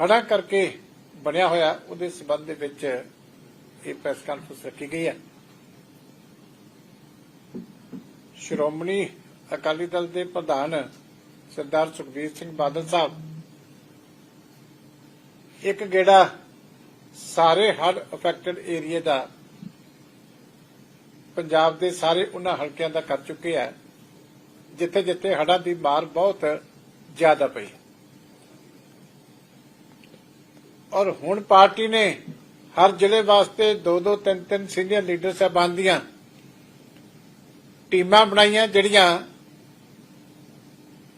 ਹੜਾ ਕਰਕੇ ਬਣਿਆ ਹੋਇਆ, ਉਹਦੇ ਸਬੰਧ ਦੇ ਵਿੱਚ ਇਹ ਪ੍ਰੈਸ ਕਾਨਫਰੰਸ ਰੱਖੀ ਗਈ ਹੈ। ਸ਼੍ਰੋਮਣੀ ਅਕਾਲੀ ਦਲ ਦੇ ਪ੍ਰਧਾਨ ਸਰਦਾਰ ਸੁਖਬੀਰ ਸਿੰਘ ਬਾਦਲ ਸਾਹਿਬ, ਇੱਕ ਗੇੜਾ ਸਾਰੇ ਹੜ ਅਫੈਕਟਡ ਏਰੀਆ ਦਾ, ਪੰਜਾਬ ਦੇ ਸਾਰੇ ਉਹਨਾਂ ਹਲਕਿਆਂ ਦਾ ਕਰ ਚੁੱਕੇ ਆ ਜਿੱਥੇ ਜਿੱਥੇ ਹੜ੍ਹਾਂ ਦੀ ਮਾਰ ਬਹੁਤ ਜ਼ਿਆਦਾ ਪਈ। ਔਰ ਹੁਣ ਪਾਰਟੀ ਨੇ ਹਰ ਜ਼ਿਲ੍ਹੇ ਵਾਸਤੇ ਦੋ ਦੋ ਤਿੰਨ ਤਿੰਨ ਸੀਨੀਅਰ ਲੀਡਰ ਸਾਹਿਬਾਨ ਦੀਆਂ ਟੀਮਾਂ ਬਣਾਈਆਂ, ਜਿਹੜੀਆਂ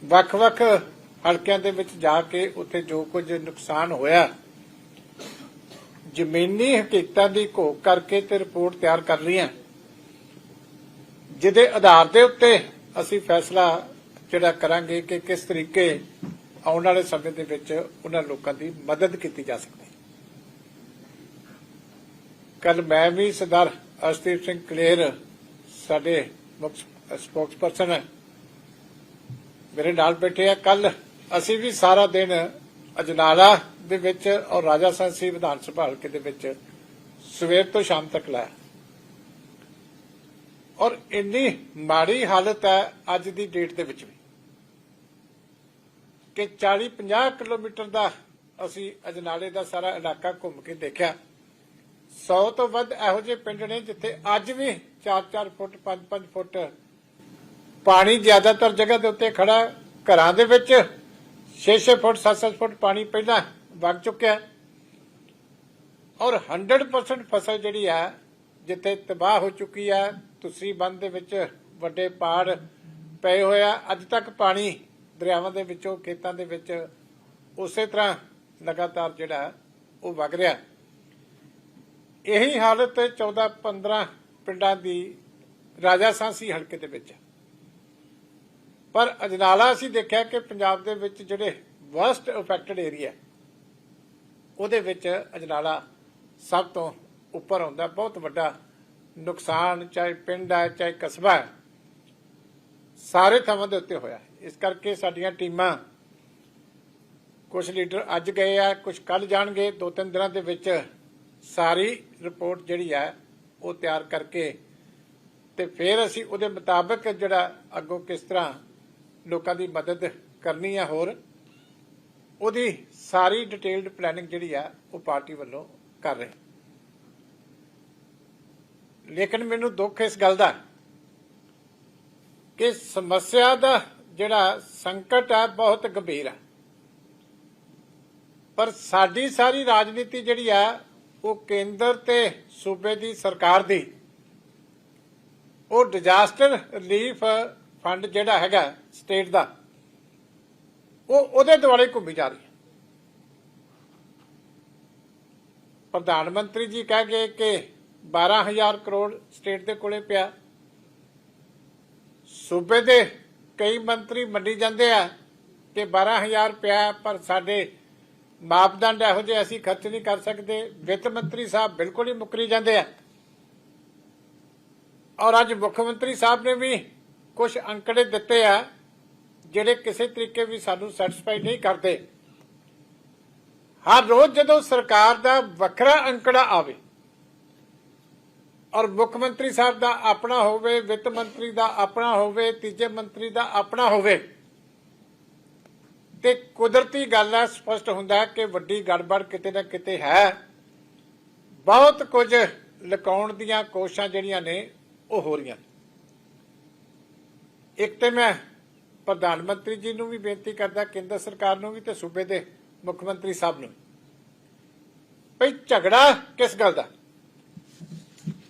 ਵੱਖ-ਵੱਖ ਹਲਕਿਆਂ ਦੇ ਵਿੱਚ ਜਾ ਕੇ ਉੱਥੇ ਜੋ ਕੁਝ ਨੁਕਸਾਨ ਹੋਇਆ, ਜ਼ਮੀਨੀ ਹਕੀਕਤਾਂ ਦੀ ਘੋਖ ਕਰਕੇ ਤੇ ਰਿਪੋਰਟ ਤਿਆਰ ਕਰ ਰਹੀਆਂ। ਜਿਹਦੇ ਆਧਾਰ ਦੇ ਉੱਤੇ ਅਸੀਂ ਫੈਸਲਾ ਜਿਹੜਾ ਕਰਾਂਗੇ ਕਿ ਕਿਸ ਤਰੀਕੇ ਆਉਣ ਵਾਲੇ ਸਮੇਂ ਦੇ ਵਿੱਚ ਉਹਨਾਂ ਲੋਕਾਂ ਦੀ ਮਦਦ ਕੀਤੀ ਜਾ ਸਕਦੀ। ਕੱਲ ਮੈਂ ਵੀ ਸਰਦਾਰ ਅਰਸ਼ਦੀਪ ਸਿੰਘ ਕਲੇਰ, ਸਾਡੇ ਮੁੱਖ ਸਪੋਕਸਪਰਸਨ ਹੈ ਮੇਰੇ ਨਾਲ ਬੈਠੇ ਆ। ਕੱਲ ਅਸੀਂ ਵੀ ਸਾਰਾ ਦਿਨ ਅਜਨਾਲਾ ਦੇ ਵਿੱਚ ਔਰ ਰਾਜਾ ਸੰਸੀ ਵਿਧਾਨ ਸਭਾ ਹਲਕੇ ਦੇ ਵਿੱਚ ਸਵੇਰ ਤੋਂ ਸ਼ਾਮ ਤੱਕ ਲਾਇਆ। ਔਰ ਇੰਨੀ ਮਾੜੀ ਹਾਲਤ ਹੈ ਅੱਜ ਦੀ ਡੇਟ ਦੇ ਵਿੱਚ ਵੀ। ਕਿ 40 50 ਕਿਲੋਮੀਟਰ ਦਾ ਅਸੀਂ ਅਜਨਾਲੇ ਦਾ ਸਾਰਾ ਇਲਾਕਾ ਘੁੰਮ ਕੇ ਦੇਖਿਆ। 100 ਤੋਂ ਵੱਧ ਇਹੋ ਜਿਹੇ ਪਿੰਡ ਨੇ ਜਿੱਥੇ ਅੱਜ ਵੀ 4-4 ਫੁੱਟ 5-5 ਫੁੱਟ ਪਾਣੀ ਜ਼ਿਆਦਾਤਰ ਜਗ੍ਹਾ ਦੇ ਉੱਤੇ ਖੜਾ ਘਰਾਂ ਦੇ ਵਿੱਚ 6-6 ਫੁੱਟ 7-7 ਫੁੱਟ ਪਾਣੀ ਪਹਿਲਾਂ ਵਗ ਚੁੱਕਿਆ। ਔਰ 100% ਫਸਲ ਜਿਹੜੀ ਹੈ, ਜਿੱਥੇ ਤਬਾਹ ਹੋ ਚੁੱਕੀ ਹੈ, ਤੁਸੀਂ ਬੰਦ ਦੇ ਵਿੱਚ ਵੱਡੇ ਪਾੜ ਪਏ ਹੋਇਆ ਅੱਜ ਤੱਕ ਪਾਣੀ ਦਰਿਆਵਾਂ ਦੇ ਵਿੱਚੋਂ, ਖੇਤਾਂ ਦੇ ਵਿੱਚ ਉਸੇ ਤਰ੍ਹਾਂ ਲਗਾਤਾਰ ਜਿਹੜਾ ਉਹ ਵਗ ਰਿਹਾ। ਇਹੀ ਹਾਲਤ 14 15 ਪਿੰਡਾਂ ਦੀ ਰਾਜਾ ਸਾਂਸੀ ਹਲਕੇ ਦੇ ਵਿੱਚ। ਪਰ ਅਜਨਾਲਾ ਅਸੀਂ ਦੇਖਿਆ ਕਿ ਪੰਜਾਬ ਦੇ ਵਿੱਚ ਜਿਹੜੇ ਵਰਸਟ ਅਫੈਕਟਡ ਏਰੀਆ ਉਹਦੇ ਵਿੱਚ ਅਜਨਾਲਾ ਸਭ ਤੋਂ ਉੱਪਰ ਆਉਂਦਾ। ਬਹੁਤ ਵੱਡਾ ਨੁਕਸਾਨ, ਚਾਹੇ ਪਿੰਡ ਹੈ ਚਾਹੇ ਕਸਬਾ ਹੈ ਸਾਰੇ ਥਾਵਾਂ ਦੇ ਉੱਤੇ ਹੋਇਆ। ਇਸ ਕਰਕੇ ਸਾਡੀਆਂ ਟੀਮਾਂ ਕੁਝ ਲੀਡਰ ਅੱਜ ਗਏ ਆ ਕੁਝ ਕੱਲ ਜਾਣਗੇ। ਦੋ ਤਿੰਨ ਦਿਨਾਂ ਦੇ ਵਿੱਚ ਸਾਰੀ ਰਿਪੋਰਟ ਜਿਹੜੀ ਹੈ ਉਹ ਤਿਆਰ ਕਰਕੇ ਤੇ ਫਿਰ ਅਸੀਂ ਉਹਦੇ ਮੁਤਾਬਕ ਜਿਹੜਾ ਅੱਗੋਂ ਕਿਸ ਤਰ੍ਹਾਂ ਲੋਕਾਂ ਦੀ ਮਦਦ ਕਰਨੀ ਹੈ ਹੋਰ, ਉਹਦੀ ਸਾਰੀ ਡਿਟੇਲਡ ਪਲੈਨਿੰਗ ਜਿਹੜੀ ਆ, ਉਹ ਪਾਰਟੀ ਵੱਲੋਂ ਕਰ ਰਹੇ। ਲੇਕਿਨ ਮੈਨੂੰ ਦੁੱਖ ਇਸ ਗੱਲ ਦਾ ਕਿ ਸਮੱਸਿਆ ਦਾ ਜਿਹੜਾ ਸੰਕਟ ਹੈ ਬਹੁਤ ਗੰਭੀਰ ਹੈ ਪਰ ਸਾਡੀ ਸਾਰੀ ਰਾਜਨੀਤੀ ਜਿਹੜੀ ਆ, ਉਹ ਕੇਂਦਰ ਤੇ ਸੂਬੇ ਦੀ ਸਰਕਾਰ ਦੀ। ਉਹ ਡਿਜ਼ਾਸਟਰ ਰਿਲੀਫ ਫੰਡ ਜਿਹੜਾ ਹੈਗਾ ਸਟੇਟ ਦਾ, ਉਹ ਉਹਦੇ ਦੁਆਲੇ ਘੁੰਮੀ ਜਾ ਰਹੀ ਹੈ। ਪ੍ਰਧਾਨ ਮੰਤਰੀ ਜੀ ਕਹਿ ਗਏ ਕਿ 12000 ਕਰੋੜ ਸਟੇਟ ਦੇ ਕੋਲੇ ਪਿਆ। ਸੂਬੇ ਦੇ ਕਈ ਮੰਤਰੀ ਮੰਡੀ ਜਾਂਦੇ ਆ ਕਿ 12000 ਰੁਪਇਆ ਪਰ ਸਾਡੇ ਮਾਪਦੰਡ ਇਹੋ ਜਿਹੇ ਅਸੀਂ ਖਰਚ ਨਹੀਂ ਕਰ ਸਕਦੇ। ਵਿੱਤ ਮੰਤਰੀ ਸਾਹਿਬ ਬਿਲਕੁਲ ਹੀ ਮੁਕਰੀ ਜਾਂਦੇ ਆ। ਔਰ ਅੱਜ ਮੁੱਖ ਮੰਤਰੀ ਸਾਹਿਬ ਨੇ ਵੀ ਕੁਝ ਅੰਕੜੇ ਦਿੱਤੇ ਆ, ਜਿਹੜੇ ਕਿਸੇ ਤਰੀਕੇ ਵੀ ਸਾਨੂੰ ਸੈਟੀਸਫਾਈ ਨਹੀਂ ਕਰਦੇ। ਹਰ ਰੋਜ਼ ਜਦੋਂ ਸਰਕਾਰ ਦਾ ਵੱਖਰਾ ਅੰਕੜਾ ਆਵੇ ਔਰ ਮੁੱਖ ਮੰਤਰੀ ਸਾਹਿਬ ਦਾ ਆਪਣਾ ਹੋਵੇ, ਵਿੱਤ ਮੰਤਰੀ ਦਾ ਆਪਣਾ ਹੋਵੇ, ਤੀਜੇ ਮੰਤਰੀ ਦਾ ਆਪਣਾ ਹੋਵੇ, ਤੇ ਕੁਦਰਤੀ ਗੱਲ ਹੈ, ਸਪਸ਼ਟ ਹੁੰਦਾ ਕਿ ਵੱਡੀ ਗੜਬੜ ਕਿਤੇ ਨਾ ਕਿਤੇ ਹੈ। ਬਹੁਤ ਕੁਝ ਲਕਾਉਣ ਦੀਆਂ ਕੋਸ਼ਿਸ਼ਾਂ ਜਿਹੜੀਆਂ ਨੇ, ਉਹ ਹੋ ਰਹੀਆਂ ਨੇ। ਇੱਕ ਤੇ ਮੈਂ ਪ੍ਰਧਾਨ ਮੰਤਰੀ ਜੀ ਨੂੰ ਵੀ ਬੇਨਤੀ ਕਰਦਾ, ਕੇਂਦਰ ਸਰਕਾਰ ਨੂੰ ਵੀ ਤੇ ਸੂਬੇ ਦੇ ਮੁੱਖ ਮੰਤਰੀ ਸਾਹਿਬ ਨੂੰ ਭਈ ਝਗੜਾ ਕਿਸ ਗੱਲ ਦਾ?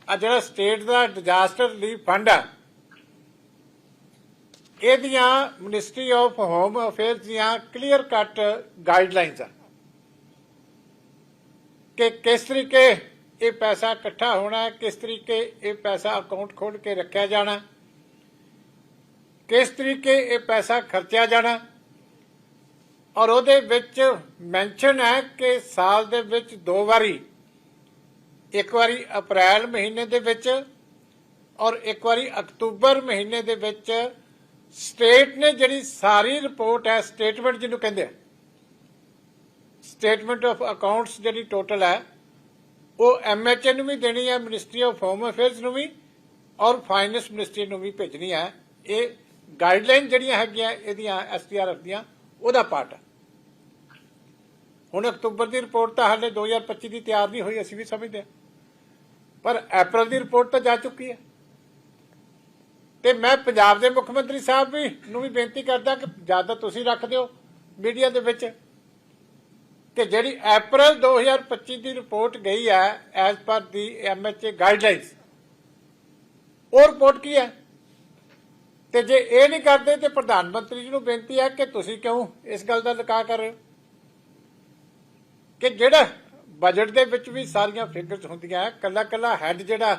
ਆ ਜਿਹੜਾ ਸਟੇਟ ਦਾ ਡਿਜ਼ਾਸਟਰ ਰਿਲੀਫ ਫੰਡ ਆ, ਇਹਦੀਆਂ ਮਿਨਿਸਟਰੀ ਆਫ ਹੋਮ ਅਫੇਅਰਸ ਦੀਆਂ ਕਲੀਅਰ ਕੱਟ ਗਾਈਡਲਾਈਨਸ ਆ ਕਿ ਕਿਸ ਤਰੀਕੇ ਇਹ ਪੈਸਾ ਇਕੱਠਾ ਹੋਣਾ, ਕਿਸ ਤਰੀਕੇ ਇਹ ਪੈਸਾ ਅਕਾਊਂਟ ਖੋਲ ਕੇ ਰੱਖਿਆ ਜਾਣਾ, ਕਿਸ ਤਰੀਕੇ ਇਹ ਪੈਸਾ ਖਰਚਿਆ ਜਾਣਾ, ਔਰ ਉਹਦੇ ਵਿੱਚ ਮੈਂਸ਼ਨ ਹੈ ਕਿ ਸਾਲ ਦੇ ਵਿੱਚ ਦੋ ਵਾਰੀ ਇੱਕ ਵਾਰੀ ਅਪ੍ਰੈਲ ਮਹੀਨੇ ਦੇ ਵਿੱਚ ਔਰ ਇੱਕ ਵਾਰੀ ਅਕਤੂਬਰ ਮਹੀਨੇ ਦੇ ਵਿੱਚ ਸਟੇਟ ਨੇ ਜਿਹੜੀ ਸਾਰੀ ਰਿਪੋਰਟ ਹੈ, ਸਟੇਟਮੈਂਟ ਜਿਹਨੂੰ ਕਹਿੰਦੇ ਆ, ਸਟੇਟਮੈਂਟ ਆਫ ਅਕਾਊਂਟਸ ਜਿਹੜੀ ਟੋਟਲ ਹੈ, ਉਹ ਐਮਐਚਏ ਨੂੰ ਵੀ ਦੇਣੀ ਹੈ ਮਿਨਿਸਟਰੀ ਆਫ ਹੋਮ ਅਫੇਅਰਸ ਨੂੰ ਵੀ ਔਰ ਫਾਈਨੈਂਸ ਮਿਨਿਸਟਰੀ ਨੂੰ ਵੀ ਭੇਜਣੀ ਹੈ। ਇਹ ਗਾਈਡਲਾਈਨ ਜਿਹੜੀਆਂ ਹੈਗੀਆਂ, ਇਹਦੀਆਂ ਐਸਟੀਆਰਐਫ ਦੀਆਂ, ਉਹਦਾ ਪਾਰਟ ਹੈ। ਹੁਣ ਅਕਤੂਬਰ ਦੀ ਰਿਪੋਰਟ ਤਾਂ ਹਾਲੇ 2025 ਦੀ ਤਿਆਰ ਨਹੀਂ ਹੋਈ, ਅਸੀਂ ਵੀ ਸਮਝਦੇ ਹਾਂ। ਪਰ ਅਪ੍ਰੈਲ ਦੀ ਰਿਪੋਰਟ ਤਾਂ ਜਾ ਚੁੱਕੀ ਹੈ। ਤੇ ਮੈਂ ਪੰਜਾਬ ਦੇ ਮੁੱਖ ਮੰਤਰੀ ਸਾਹਿਬ ਵੀ ਨੂੰ ਵੀ ਬੇਨਤੀ ਕਰਦਾ ਕਿ ਜ਼ਿਆਦਾ ਤੁਸੀਂ ਰੱਖ ਦਿਓ ਮੀਡੀਆ ਦੇ ਵਿੱਚ। ਕਿ ਜਿਹੜੀ ਅਪ੍ਰੈਲ 2025 ਦੀ ਰਿਪੋਰਟ ਗਈ ਹੈ ਐਜ਼ ਪਰ ਦੀ ਐਮਐਚਏ ਗਾਈਡਲਾਈਨਸ ਉਹ ਰਿਪੋਰਟ ਕੀ ਹੈ? ਤੇ ਜੇ ਇਹ ਨਹੀਂ ਕਰਦੇ ਤੇ ਪ੍ਰਧਾਨ ਮੰਤਰੀ ਜੀ ਨੂੰ ਬੇਨਤੀ ਹੈ ਕਿ ਤੁਸੀਂ ਕਿਉਂ ਇਸ ਗੱਲ ਦਾ ਲਕਾ ਕਰ ਰਹੇ ਹੋ? ਕਿ ਜਿਹੜਾ ਬਜਟ ਦੇ ਵਿੱਚ ਵੀ ਸਾਰੀਆਂ ਫਿਗਰਸ ਹੁੰਦੀਆਂ ਕੱਲਾ ਕੱਲਾ ਹੈਡ ਜਿਹੜਾ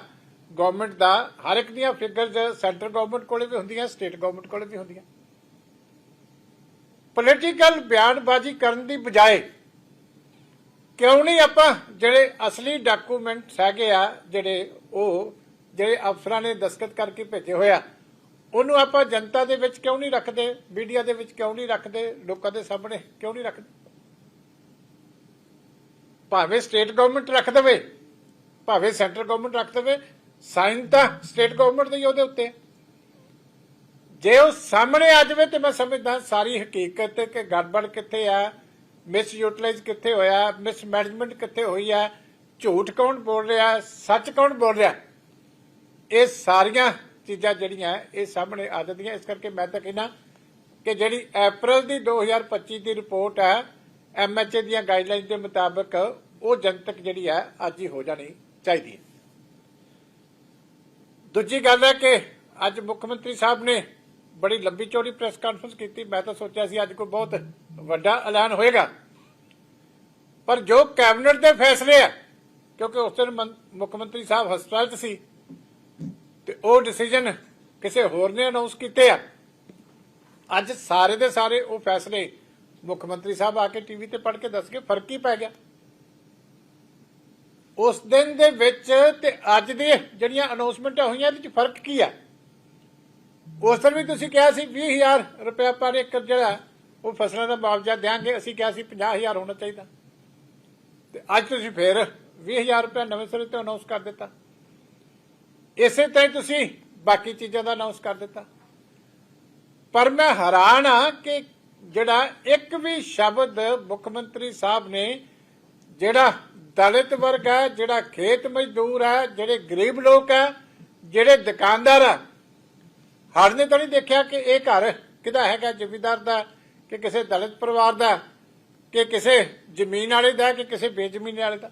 ਗਵਰਨਮੈਂਟ ਦਾ, ਹਰ ਇੱਕ ਦੀਆਂ ਫਿਗਰਸ ਸੈਂਟਰ ਗਵਰਨਮੈਂਟ ਕੋਲੇ ਵੀ ਹੁੰਦੀਆਂ ਸਟੇਟ ਗਵਰਨਮੈਂਟ ਕੋਲੇ ਵੀ ਹੁੰਦੀਆਂ। ਪੋਲੀਟੀਕਲ ਬਿਆਨਬਾਜ਼ੀ ਕਰਨ ਦੀ ਬਜਾਏ ਕਿਉਂ ਨਹੀਂ ਆਪਾਂ ਜਿਹੜੇ ਅਸਲੀ ਡਾਕੂਮੈਂਟਸ ਹੈਗੇ ਆ, ਜਿਹੜੇ ਉਹ, ਜਿਹੜੇ ਅਫਸਰਾਂ ਨੇ ਦਸਖਤ ਕਰਕੇ ਭੇਜੇ ਹੋਇਆ ਉਹਨੂੰ ਆਪਾਂ ਜਨਤਾ ਦੇ ਵਿੱਚ ਕਿਉਂ ਨਹੀਂ ਰੱਖਦੇ ਮੀਡੀਆ ਦੇ ਵਿੱਚ ਕਿਉਂ ਨਹੀਂ ਰੱਖਦੇ, ਲੋਕਾਂ ਦੇ ਸਾਹਮਣੇ ਕਿਉਂ ਨਹੀਂ ਰੱਖਦੇ? ਭਾਵੇਂ ਸਟੇਟ ਗਵਰਨਮੈਂਟ ਰੱਖ ਦੇਵੇ, ਭਾਵੇਂ ਸੈਂਟਰ ਗਵਰਨਮੈਂਟ ਰੱਖ ਦੇਵੇ ਸਾਈਨ ਤਾਂ ਸਟੇਟ ਗਵਰਨਮੈਂਟ ਦੇ ਹੀ ਉਹਦੇ ਉੱਤੇ। ਜੇ ਉਹ ਸਾਹਮਣੇ ਆ ਜਾਵੇ ਤੇ ਮੈਂ ਸਮਝਦਾ ਸਾਰੀ ਹਕੀਕਤ ਕਿ ਗੜਬੜ ਕਿੱਥੇ ਆ ਮਿਸ ਯੂਟਿਲਾਈਜ਼ ਕਿੱਥੇ ਹੋਇਆ ਮਿਸ ਮੈਨੇਜਮੈਂਟ ਕਿੱਥੇ ਹੋਈ ਆ, ਝੂਠ ਕੌਣ ਬੋਲ ਰਿਹਾ, ਸੱਚ ਕੌਣ ਬੋਲ ਰਿਹਾ? ਇਹ ਸਾਰੀਆਂ ਚੀਜ਼ਾਂ ਜਿਹੜੀਆਂ ਇਹ ਸਾਹਮਣੇ ਆ ਜਾਂਦੀਆਂ। ਇਸ ਕਰਕੇ ਮੈਂ ਤਾਂ ਕਹਿੰਦਾ ਕਿ ਜਿਹੜੀ ਅਪ੍ਰੈਲ ਦੀ 2025 ਦੀ ਰਿਪੋਰਟ ਹੈ ਐਮਐਚਏ ਦੀਆਂ ਗਾਈਡਲਾਈਨ ਦੇ ਮੁਤਾਬਕ ਉਹ ਜਨਤਕ ਜਿਹੜੀ ਹੈ ਅੱਜ ਹੀ ਹੋ ਜਾਣੀ ਚਾਹੀਦੀ ਹੈ। ਦੂਜੀ ਗੱਲ ਹੈ ਕਿ ਅੱਜ ਮੁੱਖ ਮੰਤਰੀ ਸਾਹਿਬ ਨੇ ਬੜੀ ਲੰਬੀ ਚੌੜੀ ਪ੍ਰੈਸ ਕਾਨਫਰੰਸ ਕੀਤੀ। ਮੈਂ ਤਾਂ ਸੋਚਿਆ ਸੀ ਅੱਜ ਕੋਈ ਬਹੁਤ ਵੱਡਾ ਐਲਾਨ ਹੋਏਗਾ। ਪਰ ਜੋ ਕੈਬਨਿਟ ਦੇ ਫੈਸਲੇ ਆ, ਕਿਉਂਕਿ ਉਸ ਦਿਨ ਮੁੱਖ ਮੰਤਰੀ ਸਾਹਿਬ ਹਸਪਤਾਲ 'ਚ ਸੀ, ਤੇ ਉਹ ਡਿਸੀਜਨ ਕਿਸੇ ਹੋਰ ਨੇ ਅਨਾਉਂਸ ਕੀਤੇ ਆ। ਅੱਜ ਸਾਰੇ ਦੇ ਸਾਰੇ ਉਹ ਫੈਸਲੇ ਮੁੱਖ ਮੰਤਰੀ ਸਾਹਿਬ ਆ ਕੇ ਟੀਵੀ ਤੇ ਪੜ੍ਹ ਕੇ ਦੱਸ ਕੇ ਫ਼ਰਕ ਹੀ ਪੈ ਗਿਆ। ਉਸ ਦਿਨ ਦੇ ਵਿੱਚ ਤੇ ਅੱਜ ਦੇ ਜਿਹੜੀਆਂ ਅਨਾਉਂਸਮੈਂਟਾਂ ਹੋਈਆਂ, ਇਹਦੇ ਵਿੱਚ ਫ਼ਰਕ ਕੀ ਆ? ਉਸ ਦਿਨ ਵੀ ਤੁਸੀਂ ਕਿਹਾ ਸੀ 20000 ਰੁਪਏ ਪਰ ਏਕੜ ਜਿਹੜਾ ਉਹ ਫਸਲਾਂ ਦਾ ਮੁਆਵਜ਼ਾ ਦੇਾਂਗੇ ਅਸੀਂ ਕਿਹਾ ਸੀ 50000 ਹੋਣਾ ਚਾਹੀਦਾ। ਤੇ ਅੱਜ ਤੁਸੀਂ ਫੇਰ 20000 ਰੁਪਏ ਨਵੇਂ ਸਿਰੇ ਤੋਂ ਅਨਾਉਂਸ ਕਰ ਦਿੱਤਾ। ਇਸੇ ਤਰ੍ਹਾਂ ਤੁਸੀਂ ਬਾਕੀ ਚੀਜ਼ਾਂ ਦਾ ਅਨਾਉਂਸ ਕਰ ਦਿੱਤਾ। ਪਰ ਮੈਂ ਹੈਰਾਨ ਆ ਕਿ ਜਿਹੜਾ ਇੱਕ ਵੀ ਸ਼ਬਦ ਮੁੱਖ ਮੰਤਰੀ ਸਾਹਿਬ ਨੇ ਜਿਹੜਾ ਦਲਿਤ ਵਰਗ ਹੈ, ਜਿਹੜਾ ਖੇਤ ਮਜ਼ਦੂਰ ਹੈ, ਜਿਹੜੇ ਗਰੀਬ ਲੋਕ ਹੈ, ਜਿਹੜੇ ਦੁਕਾਨਦਾਰ ਆ ਹਰ ਨੇ ਤਾਂ ਨਹੀਂ ਦੇਖਿਆ ਕਿ ਇਹ ਘਰ ਕਿਹਦਾ ਹੈਗਾ ਜ਼ਿਮੀਂਦਾਰ ਦਾ, ਕਿ ਕਿਸੇ ਦਲਿਤ ਪਰਿਵਾਰ ਦਾ, ਕਿ ਕਿਸੇ ਜ਼ਮੀਨ ਵਾਲੇ ਦਾ, ਕਿ ਕਿਸੇ ਬੇਜ਼ਮੀਨ ਵਾਲੇ ਦਾ।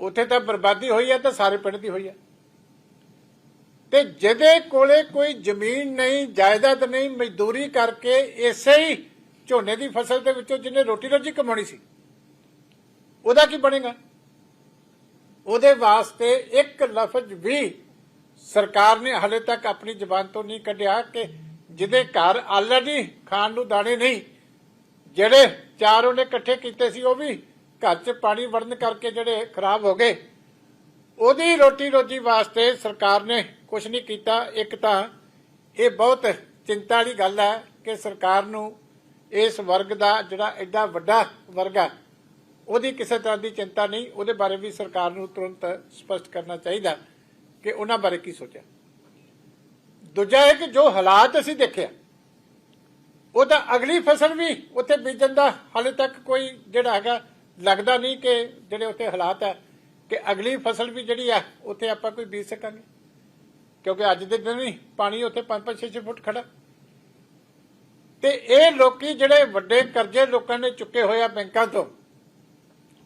ਉੱਥੇ ਤਾਂ ਬਰਬਾਦੀ ਹੋਈ ਹੈ ਤਾਂ ਸਾਰੇ ਪਿੰਡ ਦੀ ਹੋਈ ਹੈ। ਤੇ ਜਿਹਦੇ ਕੋਲੇ ਕੋਈ ਜ਼ਮੀਨ ਨਹੀਂ, ਜਾਇਦਾਦ ਨਹੀਂ, ਮਜ਼ਦੂਰੀ ਕਰਕੇ ਇਸੇ ਹੀ ਝੋਨੇ ਦੀ ਫਸਲ ਦੇ ਵਿੱਚੋਂ ਜਿਹਨੇ ਰੋਟੀ ਰੋਜੀ ਕਮਾਉਣੀ ਸੀ। ਉਹਦਾ ਕੀ ਬਣੇਗਾ? ਉਹਦੇ ਵਾਸਤੇ ਇੱਕ ਲਫ਼ਜ਼ ਵੀ ਸਰਕਾਰ ਨੇ ਹਲੇ ਤੱਕ ਆਪਣੀ ਜ਼ਬਾਨ ਤੋਂ ਨਹੀਂ ਕੱਢਿਆ ਕਿ ਜਿਹਦੇ ਘਰ ਆਲਰੇਡੀ ਖਾਣ ਨੂੰ ਦਾਣੇ ਨਹੀਂ, ਜਿਹੜੇ ਚਾਰ ਉਹਨੇ ਇਕੱਠੇ ਕੀਤੇ ਸੀ, ਉਹ ਵੀ ਘਰ 'ਚ ਪਾਣੀ ਵੜਨ ਕਰਕੇ ਜਿਹੜੇ ਖਰਾਬ ਹੋ ਗਏ। ਉਹਦੀ ਰੋਟੀ ਰੋਜੀ ਵਾਸਤੇ ਸਰਕਾਰ ਨੇ ਕੁਝ ਨਹੀਂ ਕੀਤਾ। ਇੱਕ ਤਾਂ ਇਹ ਬਹੁਤ ਚਿੰਤਾ ਵਾਲੀ ਗੱਲ ਹੈ ਕਿ ਸਰਕਾਰ ਨੂੰ ਇਸ ਵਰਗ ਦਾ ਜਿਹੜਾ ਐਡਾ ਵੱਡਾ ਵਰਗ ਹੈ ਉਹਦੀ ਕਿਸੇ ਤਰ੍ਹਾਂ ਦੀ ਚਿੰਤਾ ਨਹੀਂ, ਉਹਦੇ ਬਾਰੇ ਵੀ ਸਰਕਾਰ ਨੂੰ ਤੁਰੰਤ ਸਪਸ਼ਟ ਕਰਨਾ ਚਾਹੀਦਾ ਕਿ ਉਹਨਾਂ ਬਾਰੇ ਕੀ ਸੋਚਿਆ। ਦੂਜਾ ਹੈ ਕਿ ਜੋ ਹਾਲਾਤ ਅਸੀਂ ਦੇਖਿਆ, ਉਹਦਾ ਅਗਲੀ ਫਸਲ ਵੀ ਉੱਥੇ ਬੀਜਣ ਦਾ ਹਾਲੇ ਤੱਕ ਕੋਈ ਜਿਹੜਾ ਹੈਗਾ ਲੱਗਦਾ ਨਹੀਂ ਕਿ ਜਿਹੜੇ ਉੱਥੇ ਹਾਲਾਤ ਹੈ, ਕਿ ਅਗਲੀ ਫਸਲ ਵੀ ਜਿਹੜੀ ਆ, ਉੱਥੇ ਆਪਾਂ ਕੋਈ ਬੀਜ ਸਕਾਂਗੇ। ਕਿਉਂਕਿ ਅੱਜ ਦੇ ਦਿਨ ਵੀ ਪਾਣੀ ਉੱਥੇ 5-5 6 ਫੁੱਟ ਖੜਾ। ਤੇ ਇਹ ਲੋਕੀ ਜਿਹੜੇ ਵੱਡੇ ਕਰਜ਼ੇ ਲੋਕਾਂ ਨੇ ਚੁੱਕੇ ਹੋਏ ਆ ਬੈਂਕਾਂ ਤੋਂ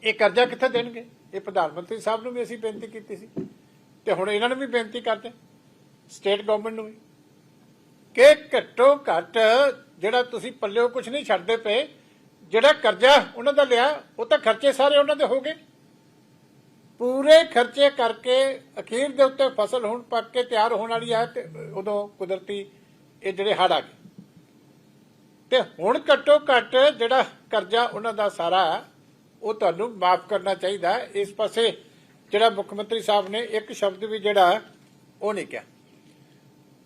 ਇਹ ਕਰਜ਼ਾ ਕਿੱਥੇ ਦੇਣਗੇ? ਇਹ ਪ੍ਰਧਾਨ ਮੰਤਰੀ ਸਾਹਿਬ ਨੂੰ ਵੀ ਅਸੀਂ ਬੇਨਤੀ ਕੀਤੀ ਸੀ ਤੇ ਹੁਣ ਇਹਨਾਂ ਨੂੰ ਵੀ ਬੇਨਤੀ ਕਰਦੇ ਸਟੇਟ ਗਵਰਨਮੈਂਟ ਨੂੰ ਵੀ। ਕਿ ਘੱਟੋ ਘੱਟ ਜਿਹੜਾ ਤੁਸੀਂ ਪੱਲਿਓ ਕੁਝ ਨਹੀਂ ਛੱਡਦੇ ਪਏ, ਜਿਹੜਾ ਕਰਜ਼ਾ ਉਹਨਾਂ ਦਾ ਲਿਆ, ਉਹ ਤਾਂ ਖਰਚੇ ਸਾਰੇ ਉਹਨਾਂ ਦੇ ਹੋ ਗਏ। ਪੂਰੇ ਖਰਚੇ ਕਰਕੇ ਅਖੀਰ ਦੇ ਉੱਤੇ ਫਸਲ ਹੁਣ ਪੱਕ ਕੇ ਤਿਆਰ ਹੋਣ ਵਾਲੀ ਆ ਤੇ ਉਦੋਂ ਕੁਦਰਤੀ ਇਹ ਜਿਹੜੇ ਹੜ ਆ ਗਏ। ਤੇ ਹੁਣ ਘੱਟੋ ਘੱਟ ਜਿਹੜਾ ਕਰਜ਼ਾ ਉਹਨਾਂ ਦਾ ਸਾਰਾ ਉਹ ਤੁਹਾਨੂੰ ਮਾਫ ਕਰਨਾ ਚਾਹੀਦਾ। ਇਸ ਪਾਸੇ ਜਿਹੜਾ ਮੁੱਖ ਮੰਤਰੀ ਸਾਹਿਬ ਨੇ ਇੱਕ ਸ਼ਬਦ ਵੀ ਜਿਹੜਾ, ਉਹ ਨਹੀਂ ਕਿਹਾ।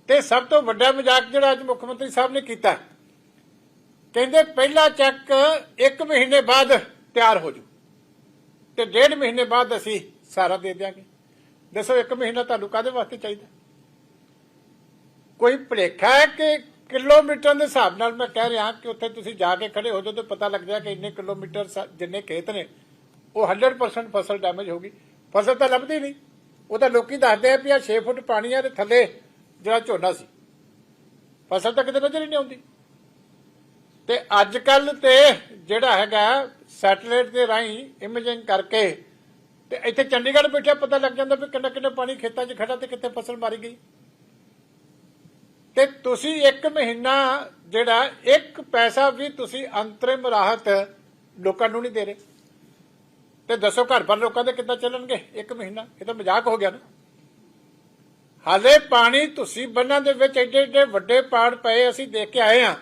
ਤੇ ਸਭ ਤੋਂ ਵੱਡਾ ਮਜ਼ਾਕ ਜਿਹੜਾ ਅੱਜ ਮੁੱਖ ਮੰਤਰੀ ਸਾਹਿਬ ਨੇ ਕੀਤਾ, ਕਹਿੰਦੇ ਪਹਿਲਾ ਚੈੱਕ 1 ਮਹੀਨੇ ਬਾਅਦ ਤਿਆਰ ਹੋ ਜੂ। ਤੇ ਡੇਢ ਮਹੀਨੇ ਬਾਅਦ ਅਸੀਂ ਸਾਰਾ ਦੇ ਦਿਆਂਗੇ। ਦੱਸੋ 1 ਮਹੀਨਾ ਤੁਹਾਨੂੰ ਕਾਹਦੇ ਵਾਸਤੇ ਚਾਹੀਦਾ? ਕੋਈ ਭੁਲੇਖਾ ਹੈ ਕਿ ਕਿਲੋਮੀਟਰ ਦੇ ਹਿਸਾਬ ਨਾਲ ਮੈਂ ਕਹਿ ਰਿਹਾ ਕਿ ਉੱਥੇ ਤੁਸੀਂ ਜਾ ਕੇ ਖੜੇ ਹੋ ਜਾਓ ਤਾਂ ਪਤਾ ਲੱਗ ਜਾਏ ਕਿ ਇੰਨੇ ਕਿਲੋਮੀਟਰ ਸ- ਜਿੰਨੇ ਖੇਤ ਨੇ, ਉਹ 100% ਫਸਲ ਡੈਮੇਜ ਹੋ ਗਈ। ਫਸਲ ਤਾਂ ਲੱਭਦੀ ਨਹੀਂ। ਉਹ ਤਾਂ ਲੋਕੀ ਦੱਸਦੇ ਆ ਵੀ ਆ 6 ਫੁੱਟ ਪਾਣੀ ਆ ਤੇ ਥੱਲੇ ਜਿਹੜਾ ਝੋਨਾ ਸੀ। ਫਸਲ ਤਾਂ ਕਿਤੇ ਨਜ਼ਰ ਹੀ ਨਹੀਂ ਆਉਂਦੀ। ਤੇ ਅੱਜ ਕੱਲ ਤੇ ਜਿਹੜਾ ਹੈਗਾ ਸੈਟੇਲਾਈਟ ਦੇ ਰਾਹੀਂ ਇਮੇਜਿੰਗ ਕਰਕੇ ਤੇ ਇੱਥੇ ਚੰਡੀਗੜ੍ਹ ਬੈਠਿਆ ਪਤਾ ਲੱਗ ਜਾਂਦਾ ਵੀ ਕਿੰਨਾ ਕਿੰਨਾ ਪਾਣੀ ਖੇਤਾਂ 'ਚ ਖੜਾ ਤੇ ਕਿੱਥੇ ਫਸਲ ਮਾਰੀ ਗਈ। ਤੇ ਤੁਸੀਂ ਇੱਕ ਮਹੀਨਾ ਜਿਹੜਾ ਇੱਕ ਪੈਸਾ ਵੀ ਤੁਸੀਂ ਅੰਤਰਿਮ ਰਾਹਤ ਲੋਕਾਂ ਨੂੰ ਨਹੀਂ ਦੇ ਰਹੇ। ਤੇ ਦੱਸੋ ਘਰ ਪਰ ਲੋਕਾਂ ਦੇ ਕਿੱਦਾਂ ਚੱਲਣਗੇ ਇੱਕ ਮਹੀਨਾ? ਇਹ ਤਾਂ ਮਜ਼ਾਕ ਹੋ ਗਿਆ ਨਾ। ਹਾਲੇ ਪਾਣੀ ਤੁਸੀਂ ਬੰਨਾਂ ਦੇ ਵਿੱਚ ਏਡੇ ਏਡੇ ਵੱਡੇ ਪਾੜ ਪਏ ਅਸੀਂ ਦੇਖ ਕੇ ਆਏ ਆ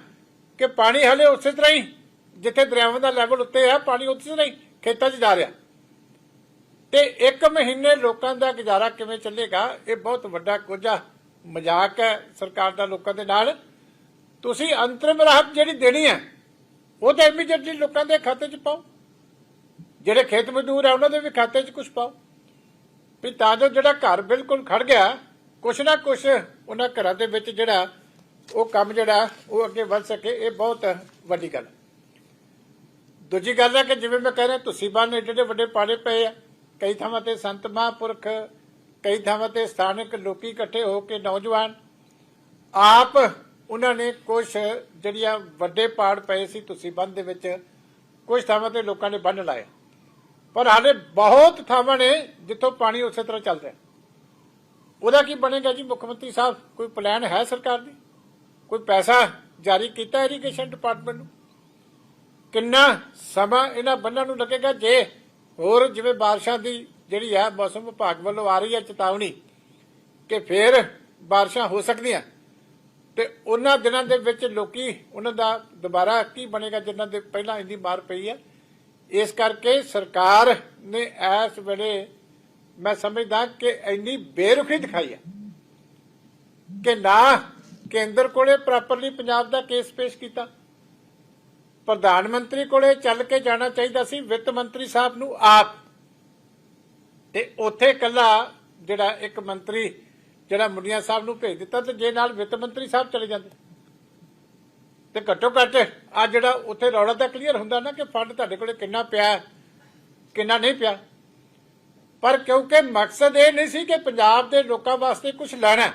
ਕਿ ਪਾਣੀ ਹਲੇ ਉਸੇ ਤਰ੍ਹਾਂ ਹੀ, ਜਿੱਥੇ ਦਰਿਆਵਾਂ ਦਾ ਲੈਵਲ ਉੱਤੇ ਆ, ਪਾਣੀ ਉਸੇ ਤਰ੍ਹਾਂ ਹੀ ਖੇਤਾਂ 'ਚ ਜਾ ਰਿਹਾ। ਤੇ ਇੱਕ ਮਹੀਨੇ ਲੋਕਾਂ ਦਾ ਗੁਜ਼ਾਰਾ ਕਿਵੇਂ ਚੱਲੇਗਾ, ਇਹ ਬਹੁਤ ਵੱਡਾ ਕੋਝਾ ਮਜ਼ਾਕ ਹੈ ਸਰਕਾਰ ਦਾ ਲੋਕਾਂ ਦੇ ਨਾਲ। ਤੁਸੀਂ ਅੰਤਰਿਮ ਰਾਹਤ ਜਿਹੜੀ ਦੇਣੀ ਹੈ, ਉਹ ਤਾਂ ਇਮੀਡੀਏਟਲੀ ਲੋਕਾਂ ਦੇ ਖਾਤੇ 'ਚ ਪਾਓ। ਜਿਹੜੇ ਖੇਤ ਮਜ਼ਦੂਰ ਆ ਉਹਨਾਂ ਦੇ ਵੀ ਖਾਤੇ 'ਚ ਕੁਝ ਪਾਓ। ਵੀ ਤਾਂ ਜੋ ਜਿਹੜਾ ਘਰ ਬਿਲਕੁਲ ਖੜ ਗਿਆ, ਕੁਛ ਨਾ ਕੁਛ ਉਹਨਾਂ ਘਰਾਂ ਦੇ ਵਿੱਚ ਜਿਹੜਾ ਉਹ ਕੰਮ ਜਿਹੜਾ, ਉਹ ਅੱਗੇ ਵੱਧ ਸਕੇ, ਇਹ ਬਹੁਤ ਵੱਡੀ ਗੱਲ ਹੈ। ਦੂਜੀ ਗੱਲ ਹੈ ਕਿ ਜਿਵੇਂ ਮੈਂ ਕਹਿ ਰਿਹਾ, ਤੁਸੀਂ ਬੰਨ ਏਡੇ ਏਡੇ ਵੱਡੇ ਪਾੜੇ ਪਏ ਆ, ਕਈ ਥਾਵਾਂ ਤੇ ਸੰਤ ਮਹਾਂਪੁਰਖ ਕਈ ਥਾਵਾਂ ਤੇ ਸਥਾਨਕ ਲੋਕੀ ਇਕੱਠੇ ਹੋ ਕੇ ਨੌਜਵਾਨ, ਆਪ ਉਹਨਾਂ ਨੇ ਕੁਝ ਜਿਹੜੀਆਂ ਵੱਡੇ ਪਾੜ ਪਏ ਸੀ ਤੁਸੀਂ ਬੰਨ ਦੇ ਵਿੱਚ ਕੁਝ ਥਾਵਾਂ ਤੇ ਲੋਕਾਂ ਨੇ ਬੰਨ ਲਾਇਆ ਪਰ ਹਾਲੇ ਬਹੁਤ ਥਾਵਾਂ ਨੇ ਜਿੱਥੋਂ ਪਾਣੀ ਉਸੇ ਤਰ੍ਹਾਂ ਚੱਲਦਾ ਰਿਹਾ। ਉਹਦਾ ਕੀ ਬਣੇਗਾ ਜੀ? ਮੁੱਖ ਮੰਤਰੀ ਸਾਹਿਬ, ਕੋਈ ਪਲਾਨ ਹੈ ਸਰਕਾਰ ਦੀ? ਕੋਈ ਪੈਸਾ ਜਾਰੀ ਕੀਤਾ ਇਰੀਗੇਸ਼ਨ ਡਿਪਾਰਟਮੈਂਟ ਨੂੰ? ਕਿੰਨਾ ਸਮਾਂ ਇਹਨਾਂ ਬੰਨਾਂ ਨੂੰ ਲੱਗੇਗਾ? ਜੇ ਹੋਰ ਜਿਵੇਂ ਬਾਰਿਸ਼ਾਂ ਦੀ ਜਿਹੜੀ ਹੈ ਮੌਸਮ ਵਿਭਾਗ ਵੱਲੋਂ ਆ ਰਹੀ ਹੈ ਚੇਤਾਵਨੀ ਕਿ ਫੇਰ ਬਾਰਿਸ਼ਾਂ ਹੋ ਸਕਦੀਆਂ। ਤੇ ਉਹਨਾਂ ਦਿਨਾਂ ਦੇ ਵਿੱਚ ਲੋਕੀ ਉਹਨਾਂ ਦਾ ਦੁਬਾਰਾ ਕੀ ਬਣੇਗਾ ਜਿਨ੍ਹਾਂ ਦੇ ਪਹਿਲਾਂ ਇੰਨੀ ਮਾਰ ਪਈ ਹੈ ਇਸ ਕਰਕੇ ਸਰਕਾਰ ਨੇ ਇਸ ਵੇਲੇ ਮੈਂ ਸਮਝਦਾ ਕਿ ਇੰਨੀ ਬੇਰੁਖੀ ਦਿਖਾਈ ਹੈ ਕਿ ਨਾ ਕੇਂਦਰ ਕੋਲੇ ਪ੍ਰੋਪਰਲੀ ਪੰਜਾਬ ਦਾ ਕੇਸ ਪੇਸ਼ ਕੀਤਾ। ਪ੍ਰਧਾਨ ਮੰਤਰੀ ਕੋਲੇ ਚੱਲ ਕੇ ਜਾਣਾ ਚਾਹੀਦਾ ਸੀ, ਵਿੱਤ ਮੰਤਰੀ ਸਾਹਿਬ ਨੂੰ ਆਪ ਤੇ ਉੱਥੇ ਕੱਲਾ ਜਿਹੜਾ ਇੱਕ ਮੰਤਰੀ ਜਿਹੜਾ ਮੁੰਡੀਆਂ ਸਾਹਿਬ ਨੂੰ ਭੇਜ ਦਿੱਤਾ ਤੇ ਜੇ ਨਾਲ ਵਿੱਤ ਮੰਤਰੀ ਸਾਹਿਬ ਚਲੇ ਜਾਂਦੇ। ਤੇ ਘੱਟੋ ਘੱਟ ਆ ਜਿਹੜਾ ਉੱਥੇ ਰੌਲਾ ਤਾਂ ਕਲੀਅਰ ਹੁੰਦਾ ਨਾ ਕਿ ਫੰਡ ਤੁਹਾਡੇ ਕੋਲੇ ਕਿੰਨਾ ਪਿਆ, ਕਿੰਨਾ ਨਹੀਂ ਪਿਆ। ਪਰ ਕਿਉਂਕਿ ਮਕਸਦ ਇਹ ਨਹੀਂ ਸੀ ਕਿ ਪੰਜਾਬ ਦੇ ਲੋਕਾਂ ਵਾਸਤੇ ਕੁਝ ਲੈਣਾ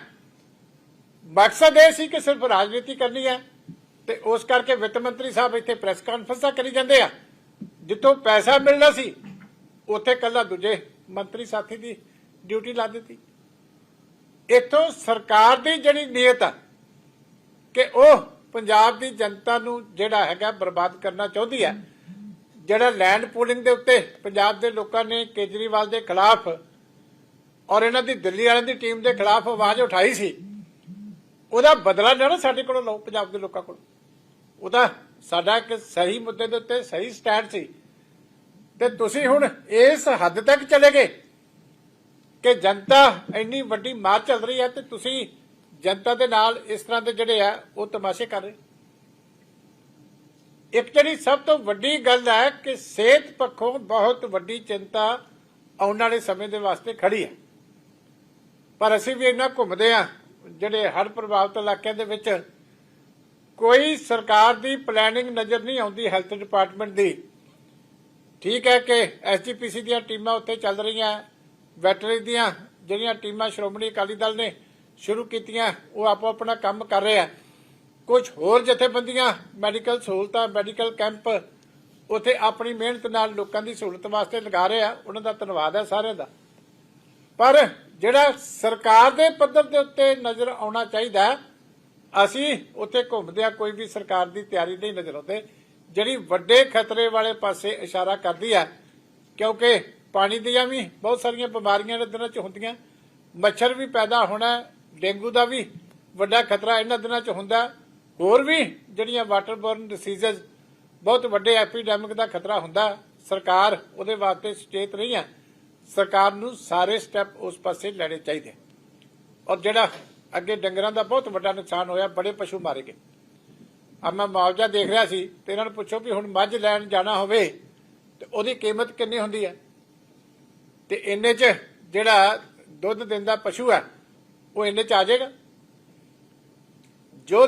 ਮਕਸਦ ਇਹ ਸੀ ਕਿ ਸਿਰਫ ਰਾਜਨੀਤੀ ਕਰਨੀ ਹੈ ਤੇ ਉਸ ਕਰਕੇ ਵਿੱਤ ਮੰਤਰੀ ਸਾਹਿਬ ਇੱਥੇ ਪ੍ਰੈਸ ਕਾਨਫਰੰਸਾਂ ਕਰੀ ਜਾਂਦੇ ਆ। ਜਿੱਥੋਂ ਪੈਸਾ ਮਿਲਣਾ ਸੀ, ਉੱਥੇ ਕੱਲਾ ਦੂਜੇ ਮੰਤਰੀ ਸਾਥੀ ਦੀ ਡਿਊਟੀ ਲਾ ਦਿੱਤੀ। ਇਥੋਂ ਸਰਕਾਰ ਦੀ ਜਿਹੜੀ ਨੀਅਤ ਆ ਕਿ ਉਹ ਪੰਜਾਬ ਦੀ ਜਨਤਾ ਨੂੰ ਜਿਹੜਾ ਹੈਗਾ ਬਰਬਾਦ ਕਰਨਾ ਚਾਹੁੰਦੀ ਹੈ ਜਿਹੜਾ ਲੈਂਡ ਪੂਲਿੰਗ ਦੇ ਉੱਤੇ ਪੰਜਾਬ ਦੇ ਲੋਕਾਂ ਨੇ ਕੇਜਰੀਵਾਲ ਦੇ ਖਿਲਾਫ ਔਰ ਇਹਨਾਂ ਦੀ ਦਿੱਲੀ ਵਾਲਿਆਂ ਦੀ ਟੀਮ ਦੇ ਖਿਲਾਫ ਆਵਾਜ਼ ਉਠਾਈ ਸੀ, ਉਹਦਾ ਬਦਲਾ ਲੈਣਾ ਸਾਡੇ ਕੋਲੋਂ ਲਓ, ਪੰਜਾਬ ਦੇ ਲੋਕਾਂ ਕੋਲ। ਉਹਦਾ ਸਾਡਾ ਇੱਕ ਸਹੀ ਮੁੱਦੇ ਦੇ ਉੱਤੇ ਸਹੀ ਸਟੈਂਡ ਸੀ। ਤੇ ਤੁਸੀਂ ਹੁਣ ਇਸ ਹੱਦ ਤੱਕ ਚਲੇ ਗਏ ਕਿ ਜਨਤਾ ਇੰਨੀ ਵੱਡੀ ਮਾਰ ਚੱਲ ਰਹੀ ਹੈ ਤੇ ਤੁਸੀਂ ਜਨਤਾ ਦੇ ਨਾਲ ਇਸ ਤਰ੍ਹਾਂ ਦੇ ਜਿਹੜੇ ਆ, ਉਹ ਤਮਾਸ਼ੇ ਕਰ ਰਹੇ ਇੱਕ ਜਿਹੜੀ ਸਭ ਤੋਂ ਵੱਡੀ ਗੱਲ ਹੈ ਕਿ ਸਿਹਤ ਪੱਖੋਂ ਬਹੁਤ ਵੱਡੀ ਚਿੰਤਾ ਆਉਣ ਵਾਲੇ ਸਮੇਂ ਦੇ ਵਾਸਤੇ ਖੜੀ ਹੈ। ਪਰ ਅਸੀਂ ਵੀ ਇਹਨਾਂ ਘੁੰਮਦੇ ਆ ਜਿਹੜੇ ਹੜ੍ਹ ਪ੍ਰਭਾਵਿਤ ਇਲਾਕਿਆਂ ਦੇ ਵਿੱਚ, ਕੋਈ ਸਰਕਾਰ ਦੀ ਪਲੈਨਿੰਗ ਨਜ਼ਰ ਨਹੀਂ ਆਉਂਦੀ ਹੈਲਥ ਡਿਪਾਰਟਮੈਂਟ ਦੀ। ਠੀਕ ਹੈ ਕਿ ਐਸਜੀਪੀਸੀ ਦੀਆਂ ਟੀਮਾਂ ਉੱਥੇ ਚੱਲ ਰਹੀਆਂ ਵੈਟਰੀ ਦੀਆਂ ਜਿਹੜੀਆਂ ਟੀਮਾਂ ਸ਼੍ਰੋਮਣੀ ਅਕਾਲੀ ਦਲ ਨੇ ਸ਼ੁਰੂ ਕੀਤੀਆਂ, ਉਹ ਆਪੋ ਆਪਣਾ ਕੰਮ ਕਰ ਰਹੇ ਆ। ਕੁਝ ਹੋਰ ਜਥੇਬੰਦੀਆਂ, ਮੈਡੀਕਲ ਸਹੂਲਤਾਂ, ਮੈਡੀਕਲ ਕੈਂਪ, ਉੱਥੇ ਆਪਣੀ ਮਿਹਨਤ ਨਾਲ ਲੋਕਾਂ ਦੀ ਸਹੂਲਤ ਵਾਸਤੇ ਲਗਾ ਰਹੇ ਆ, ਉਹਨਾਂ ਦਾ ਧੰਨਵਾਦ ਹੈ ਸਾਰਿਆਂ ਦਾ। ਪਰ ਜਿਹੜਾ ਸਰਕਾਰ ਦੇ ਪੱਧਰ ਦੇ ਉੱਤੇ ਨਜ਼ਰ ਆਉਣਾ ਚਾਹੀਦਾ, ਅਸੀਂ ਉਥੇ ਘੁੰਮਦੇ ਕੋਈ ਵੀ ਸਰਕਾਰ ਦੀ ਤਿਆਰੀ ਨਹੀਂ ਨਜ਼ਰ ਆਉਂਦੇ। ਜਿਹੜੀ ਵੱਡੇ ਖਤਰੇ ਵਾਲੇ ਪਾਸੇ ਇਸ਼ਾਰਾ ਕਰਦੀ ਹੈ ਕਿਉਂਕਿ ਪਾਣੀ ਦੀਆਂ ਵੀ ਬਹੁਤ ਸਾਰੀਆਂ ਬਿਮਾਰੀਆਂ ਇਹਨਾਂ ਦਿਨਾਂ 'ਚ ਹੁੰਦੀਆਂ, ਮੱਛਰ ਵੀ ਪੈਦਾ ਹੋਣਾ, ਡੇਂਗੂ ਦਾ ਵੀ ਵੱਡਾ ਖਤਰਾ ਇਹਨਾਂ ਦਿਨਾਂ 'ਚ ਹੁੰਦਾ, ਹੋਰ ਵੀ ਜਿਹੜੀਆਂ ਵਾਟਰਬੋਰਨ ਡਿਸੀਜ਼ਸ ਬਹੁਤ ਵੱਡੇ ਐਪੀਡੈਮਿਕ ਦਾ ਖਤਰਾ ਹੁੰਦਾ, ਸਰਕਾਰ ਉਹਦੇ ਵਾਸਤੇ ਸੁਚੇਤ ਨਹੀਂ ਹੈ ਸਰਕਾਰ ਨੂੰ ਸਾਰੇ ਸਟੈਪ ਉਸ ਪਾਸੇ ਲੈਣੇ ਚਾਹੀਦੇ। ਔਰ ਜਿਹੜਾ ਅੱਗੇ ਡੰਗਰਾਂ ਦਾ ਬਹੁਤ ਵੱਡਾ ਨੁਕਸਾਨ ਹੋਇਆ, ਬੜੇ ਪਸ਼ੂ ਮਾਰੇ ਗਏ। ਆ ਮੈਂ ਮੁਆਵਜ਼ਾ ਦੇਖ ਰਿਹਾ ਸੀ ਤੇ ਇਹਨਾਂ ਨੂੰ ਪੁੱਛੋ ਵੀ ਹੁਣ ਮੱਝ ਲੈਣ ਜਾਣਾ ਹੋਵੇ ਤੇ ਉਹਦੀ ਕੀਮਤ ਕਿੰਨੀ ਹੁੰਦੀ ਹੈ? ਤੇ ਇੰਨੇ ਚ ਜਿਹੜਾ ਦੁੱਧ ਦਿੰਦਾ ਪਸ਼ੂ ਹੈ, ਉਹ ਇੰਨੇ ਚ ਆ ਜਾਏਗਾ? ਜੋ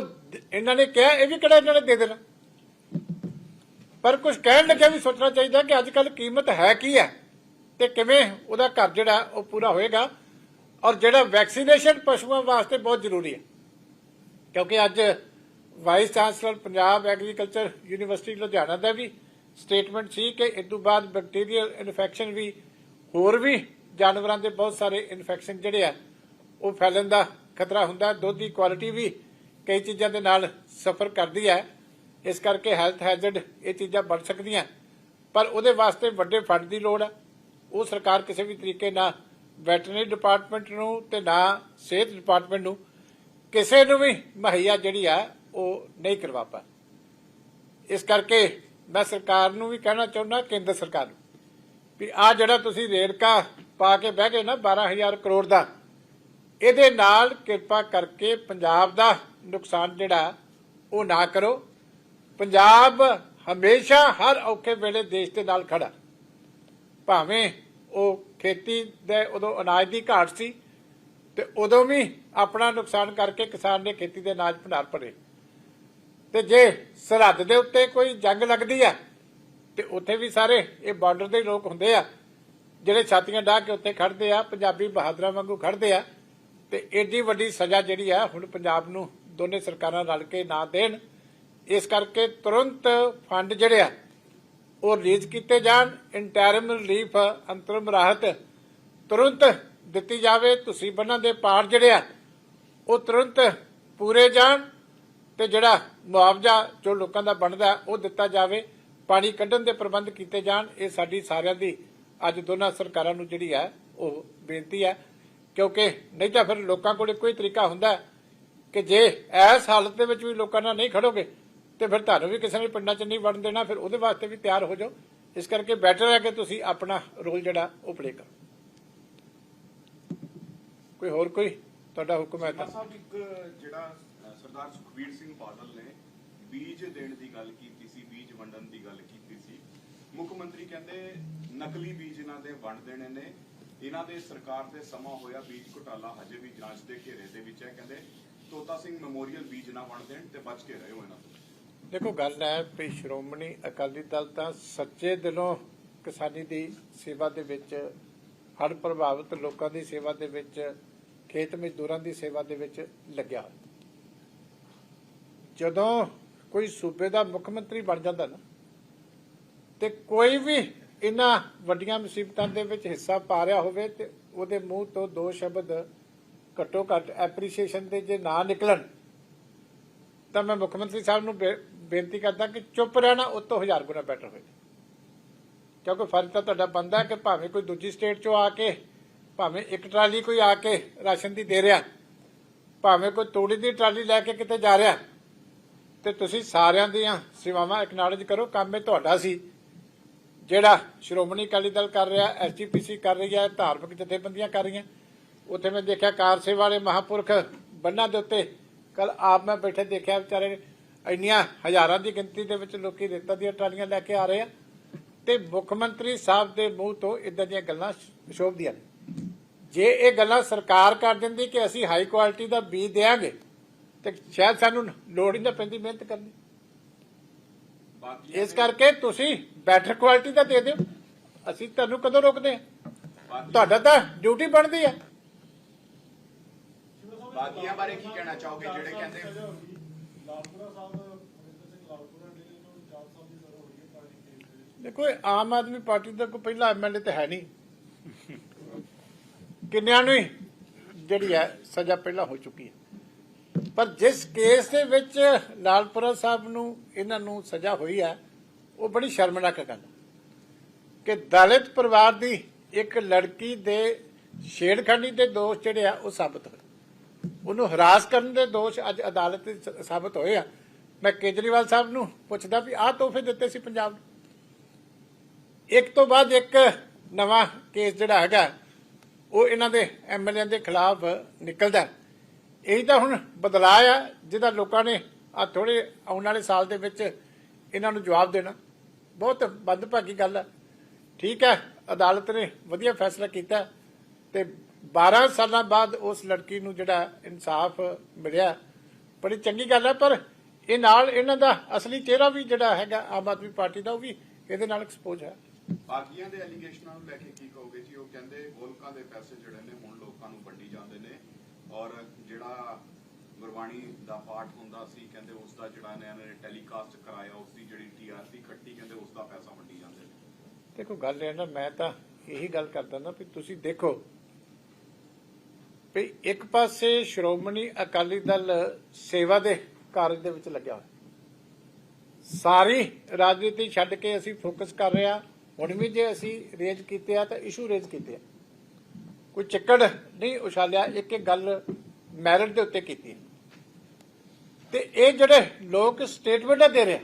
ਇਹਨਾਂ ਨੇ ਕਿਹਾ, ਇਹ ਵੀ ਕਿਹੜਾ ਇਹਨਾਂ ਨੇ ਦੇ ਦੇਣਾ? ਪਰ ਕੁਝ ਕਹਿਣ ਲੱਗਿਆ ਵੀ ਸੋਚਣਾ ਚਾਹੀਦਾ ਕਿ ਅੱਜ ਕੱਲ ਕੀਮਤ ਹੈ ਕੀ ਹੈ ਤੇ ਕਿਵੇਂ ਉਹਦਾ ਘਰ ਜਿਹੜਾ ਉਹ ਪੂਰਾ ਹੋਏਗਾ ਔਰ ਜਿਹੜਾ ਵੈਕਸੀਨੇਸ਼ਨ ਪਸ਼ੂਆਂ ਵਾਸਤੇ ਬਹੁਤ ਜ਼ਰੂਰੀ ਹੈ। ਕਿਉਂਕਿ ਅੱਜ vice chancellor Punjab agriculture university Ludhiana ਦਾ ਵੀ ਸਟੇਟਮੈਂਟ ਸੀ ਕਿ ਇਸ ਤੋਂ ਬਾਅਦ ਬੈਕਟੀਰੀਅਲ ਇਨਫੈਕਸ਼ਨ ਵੀ, ਹੋਰ ਵੀ ਜਾਨਵਰਾਂ ਦੇ ਬਹੁਤ ਸਾਰੇ ਇਨਫੈਕਸ਼ਨ ਜਿਹੜੇ ਆ, ਉਹ ਫੈਲਣ ਦਾ ਖਤਰਾ ਹੁੰਦਾ। ਦੁੱਧ ਦੀ ਕੁਆਲਿਟੀ ਵੀ ਕਈ ਚੀਜ਼ਾਂ ਦੇ ਨਾਲ ਸਫਰ ਕਰਦੀ ਹੈ। ਇਸ ਕਰਕੇ ਹੈਲਥ ਹੈਜ਼ਰਡ ਇਹ ਚੀਜ਼ਾਂ ਬਣ ਸਕਦੀਆਂ। ਪਰ ਉਹਦੇ ਵਾਸਤੇ ਵੱਡੇ ਫੰਡ ਦੀ ਲੋੜ ਹੈ ਉਹ ਸਰਕਾਰ ਕਿਸੇ ਵੀ ਤਰੀਕੇ ਨਾਲ ਵੈਟਰਨਰੀ ਡਿਪਾਰਟਮੈਂਟ ਨੂੰ ਤੇ ਨਾ ਸਿਹਤ ਡਿਪਾਰਟਮੈਂਟ ਨੂੰ ਕਿਸੇ ਨੂੰ ਵੀ ਮੁਹੱਈਆ ਜਿਹੜੀ ਆ ਉਹ ਨਹੀਂ ਕਰਵਾ ਪਾ ਇਸ ਕਰਕੇ ਮੈਂ ਸਰਕਾਰ ਨੂੰ ਵੀ ਕਹਿਣਾ ਚਾਹੁੰਦਾ, ਕੇਂਦਰ ਸਰਕਾਰ ਨੂੰ, ਵੀ ਆ ਜਿਹੜਾ ਤੁਸੀਂ ਰੇੜਕਾ ਪਾ ਕੇ ਬਹਿ ਗਏ ਨਾ 12000 ਕਰੋੜ ਦਾ, ਇਹਦੇ ਨਾਲ ਕਿਰਪਾ ਕਰਕੇ ਪੰਜਾਬ ਦਾ ਨੁਕਸਾਨ ਜਿਹੜਾ, ਉਹ ਨਾ ਕਰੋ। ਪੰਜਾਬ ਹਮੇਸ਼ਾ ਹਰ ਔਖੇ ਵੇਲੇ ਦੇਸ਼ ਦੇ ਨਾਲ ਖੜਾ। ਭਾਵੇਂ ਉਹ ਖੇਤੀ ਦੇ ਉਦੋਂ ਅਨਾਜ ਦੀ ਘਾਟ ਸੀ, ਤੇ ਉਦੋਂ ਵੀ ਆਪਣਾ ਨੁਕਸਾਨ ਕਰਕੇ ਕਿਸਾਨ ਨੇ ਖੇਤੀ ਦੇ ਅਨਾਜ ਭੰਡਾਰ ਭਰੇ। ਤੇ ਜੇ ਸਰਹੱਦ ਦੇ ਉੱਤੇ ਕੋਈ ਜੰਗ ਲੱਗਦੀ ਆ, ਤੇ ਉੱਥੇ ਵੀ ਸਾਰੇ ਇਹ ਬਾਰਡਰ ਦੇ ਲੋਕ ਹੁੰਦੇ ਆ, ਜਿਹੜੇ ਛਾਤੀਆਂ ਡਾਹ ਕੇ ਉੱਥੇ ਖੜਦੇ ਆ, ਪੰਜਾਬੀ ਬਹਾਦਰਾਂ ਵਾਂਗੂ ਖੜਦੇ ਆ, ਤੇ ਏਡੀ ਵੱਡੀ ਸਜ਼ਾ ਜਿਹੜੀ ਆ, ਹੁਣ ਪੰਜਾਬ ਨੂੰ ਦੋਨੇ ਸਰਕਾਰਾਂ ਰਲ ਕੇ ਨਾ ਦੇਣ, ਇਸ ਕਰਕੇ ਤੁਰੰਤ ਫੰਡ ਜਿਹੜੇ ਆ, ਉਹ ਰਿਲੀਜ਼ ਕੀਤੇ ਜਾਣ ਇੰਟਰਮ ਰਿਲੀਫ ਅੰਤਰਮ ਰਾਹਤ ਤੁਰੰਤ ਦਿੱਤੀ ਜਾਵੇ, ਤੁਸੀਂ ਬੰਨਾਂ ਦੇ ਪਾਰ ਜਿਹੜੇ ਆ, ਉਹ ਤੁਰੰਤ ਪੂਰੇ ਜਾਣ, ਤੇ ਜਿਹੜਾ ਮੁਆਵਜ਼ਾ ਜੋ ਲੋਕਾਂ ਦਾ ਬਣਦਾ ਉਹ ਦਿੱਤਾ ਜਾਵੇ, ਪਾਣੀ ਕੱਢਣ ਦੇ ਪ੍ਰਬੰਧ ਕੀਤੇ ਜਾਣ, ਇਹ ਸਾਡੀ ਸਾਰਿਆਂ ਦੀ, ਅੱਜ ਦੋਨਾਂ ਸਰਕਾਰਾਂ ਨੂੰ ਜਿਹੜੀ ਹੈ, ਉਹ ਬੇਨਤੀ ਹੈ, ਕਿਉਂਕਿ ਨਹੀਂ ਤਾਂ ਫਿਰ ਲੋਕਾਂ ਕੋਲ ਕੋਈ ਤਰੀਕਾ ਹੁੰਦਾ ਕਿ ਜੇ ਇਸ ਹਾਲਤ ਦੇ ਵਿੱਚ ਵੀ ਲੋਕਾਂ ਨਾਲ ਨਹੀਂ ਖੜੋਗੇ, ਤੇ ਫਿਰ ਤੁਹਾਨੂੰ ਵੀ ਕਿਸੇ ਨੇ ਪਿੰਡਾਂ 'ਚ ਨਹੀਂ ਵੜਨ ਦੇਣਾ, ਫਿਰ ਉਹਦੇ ਵਾਸਤੇ ਵੀ ਤਿਆਰ ਹੋ ਜਾਓ। ਇਸ ਕਰਕੇ ਬੈਟਰ ਹੈ ਕਿ ਤੁਸੀਂ ਆਪਣਾ ਰੋਲ ਜਿਹੜਾ, ਉਹ ਪਲੇ ਕਰੋ। ਕੋਈ ਹੋਰ ਕੋਈ? ਤੁਹਾਡਾ ਹੁਕਮ ਹੈ ਤਾਂ ਸਾਹਿਬ ਇੱਕ ਜਿਹੜਾ ਸਰਦਾਰ ਸੁਖਬੀਰ ਸਿੰਘ ਬਾਦਲ ਨੇ ਬੀਜ ਦੇਣ ਦੀ ਗੱਲ ਕੀਤੀ ਸੀ ਬੀਜ ਵੰਡਣ ਦੀ ਗੱਲ ਕੀਤੀ ਸੀ। ਮੁੱਖ ਮੰਤਰੀ ਕਹਿੰਦੇ ਨਕਲੀ ਬੀਜ ਇਹਨਾਂ ਦੇ ਵੰਡ ਦੇਣੇ ਨੇ। ਇਹਨਾਂ ਦੇ ਸਰਕਾਰ ਤੇ ਸਮਾਂ ਹੋਇਆ ਬੀਜ ਘੁਟਾਲਾ ਹਜੇ ਵੀ ਜਾਂਚ ਦੇ ਘੇਰੇ ਦੇ ਵਿੱਚ ਹੈ। ਕਹਿੰਦੇ ਤੋਤਾ ਸਿੰਘ ਮੈਮੋਰੀਅਲ ਬੀਜ ਨਾ ਵੰਡ ਦੇਣ ਤੇ ਬਚ ਕੇ ਰਹਿਓ ਇਹਨਾਂ ਤੋਂ। ਦੇਖੋ ਗੱਲ ਹੈ ਵੀ ਸ਼੍ਰੋਮਣੀ ਅਕਾਲੀ ਦਲ ਤਾਂ ਸੱਚੇ ਦਿਲੋਂ ਕਿਸਾਨੀ ਦੀ ਸੇਵਾ ਦੇ ਵਿੱਚ ਹੜ ਪ੍ਰਭਾਵਿਤ ਲੋਕਾਂ ਦੀ ਸੇਵਾ ਦੇ ਵਿੱਚ ਖੇਤ ਮਜ਼ਦੂਰਾਂ ਦੀ ਸੇਵਾ ਦੇ ਵਿੱਚ ਲੱਗਿਆ। ਹੋਇਆ ਜਦੋਂ ਕੋਈ ਸੂਬੇ ਦਾ ਮੁੱਖ ਮੰਤਰੀ ਬਣ ਜਾਂਦਾ ਨਾ, ਤੇ ਕੋਈ ਵੀ ਇਹਨਾਂ ਵੱਡੀਆਂ ਮੁਸੀਬਤਾਂ ਦੇ ਵਿੱਚ ਹਿੱਸਾ ਪਾ ਰਿਹਾ ਹੋਵੇ ਤੇ ਉਹਦੇ ਮੂੰਹ ਤੋਂ ਦੋ ਸ਼ਬਦ ਘੱਟੋ ਘੱਟ ਐਪਰੀਸ਼ੀਏਸ਼ਨ ਦੇ ਜੇ ਨਾ ਨਿਕਲਣ, ਤਾਂ ਮੈਂ ਮੁੱਖ ਮੰਤਰੀ ਸਾਹਿਬ ਨੂੰ ਬੇਨਤੀ ਕਰਦਾ ਕਿ ਚੁੱਪ ਰਹਿਣਾ ਉਹ ਹਜ਼ਾਰ ਗੁਣਾ ਬੈਟਰ ਹੋਏਗਾ। ਕਿਉਂਕਿ ਫਰਜ਼ ਤਾਂ ਤੁਹਾਡਾ ਬੰਦਾ ਕਿ ਭਾਵੇਂ ਕੋਈ ਦੂਜੀ ਸਟੇਟ ਚੋਂ ਆ ਕੇ ਭਾਵੇਂ ਇੱਕ ਟਰਾਲੀ ਕੋਈ ਆ ਕੇ ਰਾਸ਼ਨ ਦੀ ਦੇ ਰਿਹਾ, ਭਾਵੇਂ ਕੋਈ ਤੂੜੀ ਦੀ ਟਰਾਲੀ ਲੈ ਕੇ ਕਿਤੇ ਜਾ ਰਿਹਾ, ਤੇ ਤੁਸੀਂ ਸਾਰਿਆਂ ਦੀਆਂ ਸੇਵਾਵਾਂ ਐਕਨੋਲਜ ਕਰੋ, ਕੰਮ ਇਹ ਤੁਹਾਡਾ ਸੀ। ਜਿਹੜਾ ਸ਼੍ਰੋਮਣੀ ਅਕਾਲੀ ਦਲ ਕਰ ਰਿਹਾ ਐਸਜੀਪੀਸੀ ਕਰ ਰਹੀ ਹੈ, ਧਾਰਮਿਕ ਜਥੇਬੰਦੀਆਂ ਕਰ ਰਹੀਆਂ, ਉੱਥੇ ਮੈਂ ਦੇਖਿਆ ਕਾਰ ਸੇਵਾ ਵਾਲੇ ਮਹਾਪੁਰਖ ਬੰਨਾਂ ਦੇ ਉੱਤੇ ਕੱਲ ਆਪ ਮੈਂ ਬੈਠੇ ਦੇਖਿਆ ਵਿਚਾਰੇ ਇੰਨੀਆਂ ਹਜ਼ਾਰਾਂ ਦੀ ਗਿਣਤੀ ਦੇ ਵਿੱਚ ਲੋਕੀ ਰੇਤਾ ਦੀਆਂ ਟਰਾਲੀਆਂ ਲੈ ਕੇ ਆ ਰਹੇ ਆ, ਤੇ ਮੁੱਖ ਮੰਤਰੀ ਸਾਹਿਬ ਦੇ ਮੂੰਹ ਤੋਂ ਇਦਾਂ ਦੀਆਂ ਗੱਲਾਂ ਸ਼ੋਭਦੀਆਂ ਨੇ। ਜੇ ਇਹ ਗੱਲਾਂ ਸਰਕਾਰ ਕਰ ਦਿੰਦੀ ਕਿ ਅਸੀਂ ਹਾਈ ਕੁਆਲਿਟੀ ਦਾ ਬੀਜ ਦੇਾਂਗੇ ਤੇ ਸ਼ਾਇਦ ਸਾਨੂੰ ਲੋੜ ਹੀ ਨਾ ਪੈਂਦੀ ਮਿਹਨਤ ਕਰਨੀ। ਬਾਕੀ ਇਸ ਕਰਕੇ ਤੁਸੀਂ ਬੈਟਰ ਕੁਆਲਿਟੀ ਦਾ ਦੇ ਦਿਓ। ਅਸੀਂ ਤੁਹਾਨੂੰ ਕਦੋਂ ਰੋਕਦੇ ਹਾਂ? ਤੁਹਾਡਾ ਤਾਂ ਡਿਊਟੀ ਬਣਦੀ ਹੈ ਬਾਕੀਆਂ ਬਾਰੇ ਕੀ ਕਹਿਣਾ ਚਾਹੋਗੇ ਜਿਹੜੇ ਕਹਿੰਦੇ ਲਾਲਪੁਰਾ ਸਾਹਿਬ ਦੇਖੋ ਆਮ ਆਦਮੀ ਪਾਰਟੀ ਦਾ ਕੋਈ ਪਹਿਲਾ ਐਮਐਲਏ ਤੇ ਹੈ ਨਹੀਂ। ਕਿੰਨਿਆਂ ਨੂੰ ਹੀ? ਜਿਹੜੀ ਹੈ, ਸਜ਼ਾ ਪਹਿਲਾਂ ਹੋ ਚੁੱਕੀ ਹੈ। ਪਰ ਜਿਸ ਕੇਸ ਦੇ ਵਿੱਚ ਲਾਲਪੁਰਾ ਸਾਹਿਬ ਨੂੰ, ਇਹਨਾਂ ਨੂੰ ਸਜ਼ਾ ਹੋਈ ਹੈ, ਉਹ ਬੜੀ ਸ਼ਰਮਨਾਕ ਗੱਲ ਕਿ ਦਲਿਤ ਪਰਿਵਾਰ ਦੀ ਇੱਕ ਲੜਕੀ ਦੇ ਛੇੜਖਾਨੀ ਦੇ ਦੋਸ਼ ਜਿਹੜੇ ਆ, ਉਹ ਸਾਬਤ ਹੋਏ। ਉਹਨੂੰ ਹਰਾਸ ਕਰਨ ਦੇ ਦੋਸ਼ ਅੱਜ ਅਦਾਲਤ ਵਿੱਚ ਸਾਬਤ ਹੋਏ ਆ। ਮੈਂ ਕੇਜਰੀਵਾਲ ਸਾਹਿਬ ਨੂੰ ਪੁੱਛਦਾ ਵੀ ਆਹ ਤੋਹਫੇ ਦਿੱਤੇ ਸੀ ਪੰਜਾਬ ਨੂੰ। ਇੱਕ ਤੋਂ ਬਾਅਦ ਇੱਕ ਨਵਾਂ ਕੇਸ ਜਿਹੜਾ ਹੈਗਾ ਉਹ ਇਹਨਾਂ ਦੇ ਐਮਐਲਏ ਦੇ ਖਿਲਾਫ ਨਿਕਲਦਾ ਹੈ। ਇਹੀ ਤਾਂ ਹੁਣ ਬਦਲਾਅ ਆ, ਜਿਹਦਾ ਲੋਕਾਂ ਨੇ ਆ ਥੋੜੇ ਆਉਣ ਵਾਲੇ ਸਾਲ ਦੇ ਵਿੱਚ ਇਹਨਾਂ ਨੂੰ ਜਵਾਬ ਦੇਣਾ। ਬਹੁਤ ਬੰਦਭਾਗੀ ਗੱਲ ਹੈ ਠੀਕ ਹੈ, ਅਦਾਲਤ ਨੇ ਵਧੀਆ ਫੈਸਲਾ ਕੀਤਾ ਤੇ 12 ਸਾਲਾਂ ਬਾਅਦ ਉਸ ਲੜਕੀ ਨੂੰ ਜਿਹੜਾ ਇਨਸਾਫ ਮਿਲਿਆ। ਬੜੀ ਚੰਗੀ ਗੱਲ ਹੈ ਪਰ ਇਹ ਨਾਲ ਇਹਨਾਂ ਦਾ ਅਸਲੀ ਚਿਹਰਾ ਵੀ ਜਿਹੜਾ ਹੈਗਾ ਆਮ ਆਦਮੀ ਪਾਰਟੀ ਦਾ, ਉਹ ਵੀ ਇਹਦੇ ਨਾਲ ਐਕਸਪੋਜ਼ ਹੈ। ਬਾਕੀਆਂ ਦੇ ਐਲੀਗੇਸ਼ਨਾਂ ਨੂੰ ਲੈ ਕੇ ਕੀ ਕਹੋਗੇ ਉਹ ਕਹਿੰਦੇ ਗੋਲਕਾਂ ਦੇ ਪੈਸੇ ਜਿਹੜੇ ਨੇ ਹੁਣ ਲੋਕਾਂ ਨੂੰ ਵੰਡੀ ਜਾਂਦੇ ਨੇ ਔਰ ਜਿਹੜਾ ਗੁਰਬਾਣੀ ਦਾ ਪਾਠ ਹੁੰਦਾ ਸੀ, ਕਹਿੰਦੇ ਉਸ ਦਾ ਜਿਹੜਾ ਨੇ ਟੈਲੀਕਾਸਟ ਕਰਾਇਆ ਉਸ ਦੀ ਜਿਹੜੀ ਟੀਆਰਪੀ ਖੱਟੀ, ਕਹਿੰਦੇ ਉਸ ਦਾ ਪੈਸਾ ਵੰਡੀ ਜਾਂਦੇ ਨੇ। ਦੇਖੋ, ਗੱਲ ਇਹ ਨਾ, ਮੈਂ ਤਾਂ ਇਹੀ ਗੱਲ ਕਰਦਾ ਨਾ ਵੀ ਤੁਸੀਂ ਦੇਖੋ ਵੀ ਇੱਕ ਪਾਸੇ ਸ਼੍ਰੋਮਣੀ ਅਕਾਲੀ ਦਲ ਸੇਵਾ ਦੇ ਕਾਰਜ ਦੇ ਵਿੱਚ ਲੱਗਿਆ ਹੋਇਆ। ਸਾਰੀ ਰਾਜਨੀਤੀ ਛੱਡ ਕੇ ਅਸੀਂ ਫੋਕਸ ਕਰ ਰਹੇ ਹਾਂ। ਹੁਣ ਵੀ ਜੇ ਅਸੀਂ ਰੇਜ ਕੀਤੇ ਆ ਤਾਂ ਇਸ਼ੂ ਰੇਜ ਕੀਤੇ ਆ। ਕੋਈ ਚੱਕੜ ਨਹੀਂ ਉਛਾਲਿਆ, ਇੱਕ ਇੱਕ ਗੱਲ ਮੈਰਿਟ ਦੇ ਉੱਤੇ ਕੀਤੀ। ਤੇ ਇਹ ਜਿਹੜੇ ਲੋਕ ਸਟੇਟਮੈਂਟਾਂ ਦੇ ਰਹੇ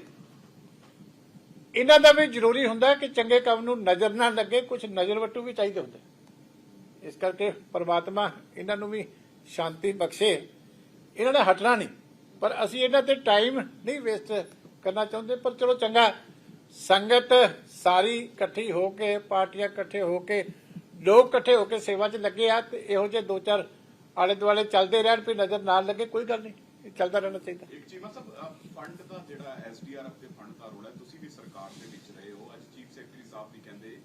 ਇਹਨਾਂ ਦਾ ਵੀ ਜ਼ਰੂਰੀ ਹੁੰਦਾ ਕਿ ਚੰਗੇ ਕੰਮ ਨੂੰ ਨਜ਼ਰ ਨਾ ਲੱਗੇ ਕੁਝ ਨਜ਼ਰ ਵਟੂ ਵੀ ਚਾਹੀਦੇ ਹੁੰਦੇ। ਇਸ ਕਰਕੇ ਪ੍ਰਮਾਤਮਾ ਇਹਨਾਂ ਨੂੰ ਵੀ ਸ਼ਾਂਤੀ ਬਖਸ਼ੇ। ਇਹਨਾਂ ਨੇ ਹਟਣਾ ਨਹੀਂ, ਪਰ ਅਸੀਂ ਇਹਨਾਂ ਤੇ ਟਾਈਮ ਨਹੀਂ ਵੇਸਟ ਕਰਨਾ ਚਾਹੁੰਦੇ, ਪਰ ਚਲੋ ਚੰਗਾ ਸੰਗਤ ਸਾਰੀ ਇਕੱਠੀ ਹੋ ਕੇ, ਪਾਰਟੀਆਂ ਇਕੱਠੇ ਹੋ ਕੇ, ਲੋਕ ਇਕੱਠੇ ਹੋ ਕੇ ਸੇਵਾ 'ਚ ਲੱਗੇ ਆ ਤੇ ਇਹੋ ਜਿਹੇ ਦੋ ਚਾਰ ਆਲੇ ਦੁਆਲੇ ਚੱਲਦੇ ਰਹਿਣ ਵੀ ਨਜ਼ਰ ਨਾ ਲੱਗੇ, ਕੋਈ ਗੱਲ ਨਹੀਂ, ਇਹ ਚੱਲਦਾ ਰਹਿਣਾ ਚਾਹੀਦਾ। ਇੱਕ ਚੀਮਾ ਸਾਹਿਬ ਫੰਡ ਦਾ ਜਿਹੜਾ ਐਸਡੀਆਰਐਫ ਦੇ ਫੰਡ ਦਾ ਰੋਲ ਹੈ, ਤੁਸੀਂ ਵੀ ਸਰਕਾਰ ਦੇ ਵਿੱਚ ਰਹੇ ਹੋ। ਅੱਜ ਚੀਫ ਸੈਕਟਰੀ ਸਾਹਿਬ ਵੀ ਕਹਿੰਦੇ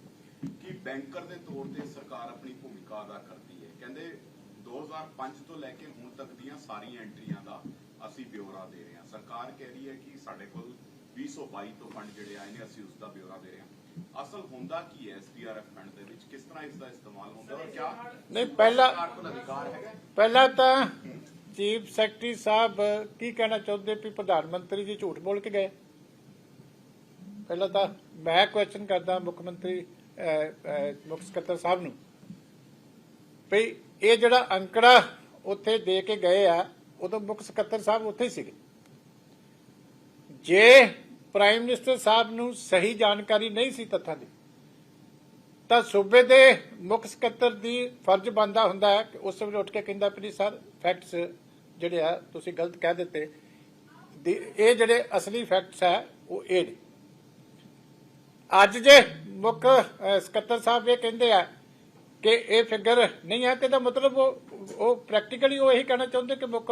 ਕਿ ਬੈਂਕਰ ਦੇ ਤੌਰ ਤੇ ਸਰਕਾਰ ਆਪਣੀ ਭੂਮਿਕਾ ਅਦਾ ਕਰਦੀ ਹੈ। ਕਹਿੰਦੇ 2005 ਤੋਂ ਲੈ ਕੇ ਹੁਣ ਤੱਕ ਦੀਆਂ ਸਾਰੀਆਂ ਐਂਟਰੀਆਂ ਦਾ ਅਸੀਂ ਬਿਊਰਾ ਦੇ ਰਹੇ ਹਾਂ। ਸਰਕਾਰ ਕਹਿ ਰਹੀ ਹੈ ਕਿ ਸਾਡੇ ਕੋਲ 2022 ਤੋਂ ਫੰਡ ਜਿਹੜੇ ਆਏ ਨੇ ਅਸੀਂ ਉਸ ਦਾ ਬਿਊਰਾ ਦੇ ਰਹੇ ਹਾਂ। ਅਸਲ ਹੁੰਦਾ ਕੀ ਹੈ ਐਸਡੀਆਰਐਫ ਫੰਡ ਦੇ ਵਿੱਚ? ਕਿਸ ਤਰ੍ਹਾਂ ਇਸ ਦਾ ਇਸਤੇਮਾਲ ਹੁੰਦਾ ਔਰ ਕਿਆ ਨਹੀਂ ਪਹਿਲਾਂ ਸਰਕਾਰ ਕੋਲ ਅਧਿਕਾਰ ਹੈਗਾ? ਪਹਿਲਾਂ ਤਾਂ ਚੀਫ ਸੈਕਟਰੀ ਸਾਹਿਬ ਕੀ ਕਹਿਣਾ ਚਾਹੁੰਦੇ ਵੀ ਪ੍ਰਧਾਨ ਮੰਤਰੀ ਜੀ ਝੂਠ ਬੋਲ ਕੇ ਗਏ? ਪਹਿਲਾਂ ਤਾਂ ਮੈਂ ਕੁਐਸਚਨ ਕਰਦਾ ਮੁੱਖ ਮੰਤਰੀ ਮੁੱਖ ਸਕੱਤਰ ਸਾਹਿਬ ਨੂੰ ਵੀ ਇਹ ਜਿਹੜਾ ਅੰਕੜਾ ਉੱਥੇ ਦੇ ਕੇ ਗਏ ਆ ਉਦੋਂ ਮੁੱਖ ਸਕੱਤਰ ਸਾਹਿਬ ਉੱਥੇ ਹੀ ਸੀਗੇ। ਜੇ ਪ੍ਰਾਈਮ ਮਿਨਿਸਟਰ ਸਾਹਿਬ ਨੂੰ ਸਹੀ ਜਾਣਕਾਰੀ ਨਹੀਂ ਸੀ ਤੱਥਾਂ ਦੀ। ਤਾਂ ਸੂਬੇ ਦੇ ਮੁੱਖ ਸਕੱਤਰ ਦੀ ਫਰਜ਼ ਬੰਦਾ ਹੁੰਦਾ ਹੈ ਕਿ ਉਸ ਵੇਲੇ ਉੱਠ ਕੇ ਕਹਿੰਦਾ ਵੀ ਸਰ ਫੈਕਟਸ ਜਿਹੜੇ ਆ, ਤੁਸੀਂ ਗਲਤ ਕਹਿ ਦਿੱਤੇ। ਦੀ- ਇਹ ਜਿਹੜੇ ਅਸਲੀ ਫੈਕਟਸ ਹੈ, ਉਹ ਇਹ ਨੇ। ਅੱਜ ਜੇ ਮੁੱਖ ਸਕੱਤਰ ਸਾਹਿਬ ਇਹ ਕਹਿੰਦੇ ਆ ਕਿ ਇਹ ਫਿਗਰ ਨਹੀਂ ਹੈ, ਤੇ ਦਾ ਮਤਲਬ ਉਹ ਉਹ ਪ੍ਰੈਕਟੀਕਲੀ ਉਹ ਇਹੀ ਕਹਿਣਾ ਚਾਹੁੰਦੇ ਕਿ ਮੁੱਖ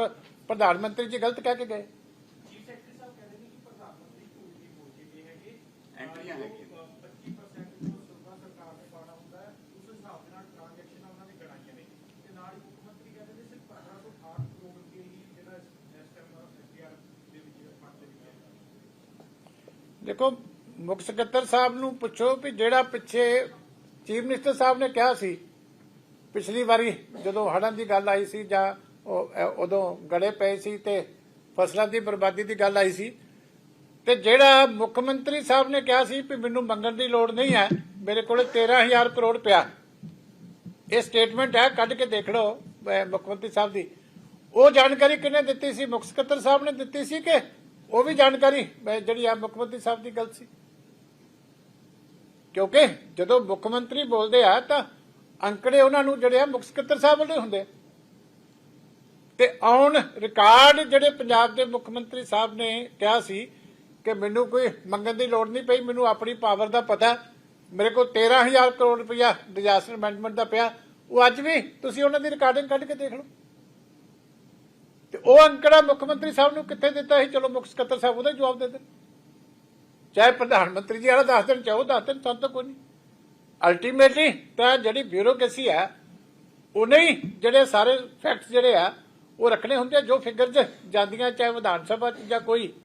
ਪ੍ਰਧਾਨ ਮੰਤਰੀ ਜੀ ਗਲਤ ਕਹਿ ਕੇ ਗਏ ਚੀਫ ਸੈਕਟਰੀ ਸਾਹਿਬ ਕਹਿੰਦੇ ਨੇ ਕਿ ਪ੍ਰਧਾਨ ਮੰਤਰੀ ਝੂਠ ਦੀ ਬੋਲ ਕੇ ਗਏ ਹੈਗੇ ਐਂਟਰੀਆਂ ਹੈਗੀਆਂ। 25% ਜੋ ਸੂਬਾ ਸਰਕਾਰ ਨੇ ਪਾਣਾ ਹੁੰਦਾ ਹੈ ਉਸ ਹਿਸਾਬ ਨਾਲ ਟ੍ਰਾਂਜੈਕਸ਼ਨਾਂ ਉਹਨਾਂ ਨੇ ਗਣਾਈਆਂ ਨੇ ਤੇ ਨਾਲ ਹੀ ਮੁੱਖ ਮੰਤਰੀ ਕਹਿੰਦੇ ਨੇ ਸਿਰਫ 1568 ਕਰੋੜ ਰੁਪਏ ਹੀ ਜਿਹੜਾ ਇਸ ਟਾਈਮ ਐਸਡੀਆਰ ਦੇ ਵਿੱਚ ਫੰਡ ਦੇ ਵਿੱਚ ਦੇਖੋ, ਮੁੱਖ ਸਕੱਤਰ ਸਾਹਿਬ ਨੂੰ ਪੁੱਛੋ ਵੀ ਜਿਹੜਾ ਪਿੱਛੇ ਚੀਫ ਮਿਨਿਸਟਰ ਸਾਹਿਬ ਨੇ ਕਿਹਾ ਸੀ, ਪਿਛਲੀ ਵਾਰੀ ਜਦੋਂ ਹੜ੍ਹਾਂ ਦੀ ਗੱਲ ਆਈ ਸੀ ਜਾਂ ਉਦੋਂ ਗੜੇ ਪਏ ਸੀ ਤੇ ਫਸਲਾਂ ਦੀ ਬਰਬਾਦੀ ਦੀ ਗੱਲ ਆਈ ਸੀ ਤੇ ਜਿਹੜਾ ਮੁੱਖ ਮੰਤਰੀ ਸਾਹਿਬ ਨੇ ਕਿਹਾ ਸੀ ਵੀ ਮੈਨੂੰ ਮੰਗਣ ਦੀ ਲੋੜ ਨਹੀਂ ਹੈ, ਮੇਰੇ ਕੋਲ 13000 ਕਰੋੜ ਪਿਆ। ਇਹ ਸਟੇਟਮੈਂਟ ਹੈ, ਕੱਢ ਕੇ ਦੇਖ ਲਓ ਮੁੱਖ ਮੰਤਰੀ ਸਾਹਿਬ ਦੀ। ਉਹ ਜਾਣਕਾਰੀ ਕਿਹਨੇ ਦਿੱਤੀ ਸੀ? ਮੁੱਖ ਸਕੱਤਰ ਸਾਹਿਬ ਨੇ ਦਿੱਤੀ ਸੀ ਕਿ ਉਹ ਵੀ ਜਾਣਕਾਰੀ? ਜਿਹੜੀ ਆ ਮੁੱਖ ਮੰਤਰੀ ਸਾਹਿਬ ਦੀ ਗਲਤ ਸੀ। ਕਿਉਂਕਿ ਜਦੋਂ ਮੁੱਖ ਮੰਤਰੀ ਬੋਲਦੇ ਆ, ਤਾਂ ਅੰਕੜੇ ਉਹਨਾਂ ਨੂੰ ਜਿਹੜੇ ਆ ਮੁੱਖ ਸਕੱਤਰ ਸਾਹਿਬ ਵਾਲੇ ਹੁੰਦੇ। ਤੇ ਆਉਣ ਰਿਕਾਰਡ ਜਿਹੜੇ ਪੰਜਾਬ ਦੇ ਮੁੱਖ ਮੰਤਰੀ ਸਾਹਿਬ ਨੇ ਕਿਹਾ ਸੀ ਕਿ ਮੈਨੂੰ ਕੋਈ ਮੰਗਣ ਦੀ ਲੋੜ ਨਹੀਂ ਪਈ, ਮੈਨੂੰ ਆਪਣੀ ਪਾਵਰ ਦਾ ਪਤਾ ਮੇਰੇ ਕੋਲ 13000 ਕਰੋੜ ਰੁਪਇਆ ਡਿਜ਼ਾਸਟਰ ਮੈਨੇਜਮੈਂਟ ਦਾ ਪਿਆ। ਉਹ ਅੱਜ ਵੀ ਤੁਸੀਂ ਉਹਨਾਂ ਦੀ ਰਿਕਾਰਡਿੰਗ ਕੱਢ ਕੇ ਦੇਖ ਲਓ। ਤੇ ਉਹ ਅੰਕੜਾ ਮੁੱਖ ਮੰਤਰੀ ਸਾਹਿਬ ਨੂੰ ਕਿੱਥੇ ਦਿੱਤਾ ਸੀ? ਚਲੋ ਮੁੱਖ ਸਕੱਤਰ ਸਾਹਿਬ ਉਹਦਾ ਜਵਾਬ ਦੇ ਦੇਣ। ਚਾਹੇ ਪ੍ਰਧਾਨ ਮੰਤਰੀ ਜੀ ਵਾਲਾ ਦੱਸ ਦੇਣ, ਚਾਹੋ ਦੱਸ ਦੇਣ, ਸਾਨੂੰ ਤਾਂ ਕੋਈ ਨਹੀਂ। ਅਲਟੀਮੇਟਲੀ ਤਾਂ ਜਿਹੜੀ ਬਿਊਰੋਕ੍ਰੇਸੀ ਹੈ ਉਹਨੇ ਹੀ ਜਿਹੜੇ ਸਾਰੇ ਫੈਕਟਸ ਜਿਹੜੇ ਆ, ਉਹ ਰੱਖਣੇ ਹੁੰਦੇ ਆ, ਜੋ ਫਿਗਰਸ ਜਾਂਦੀਆਂ, ਚਾਹੇ ਵਿਧਾਨ ਸਭਾ ਚ ਜਾਂ ਕੋਈ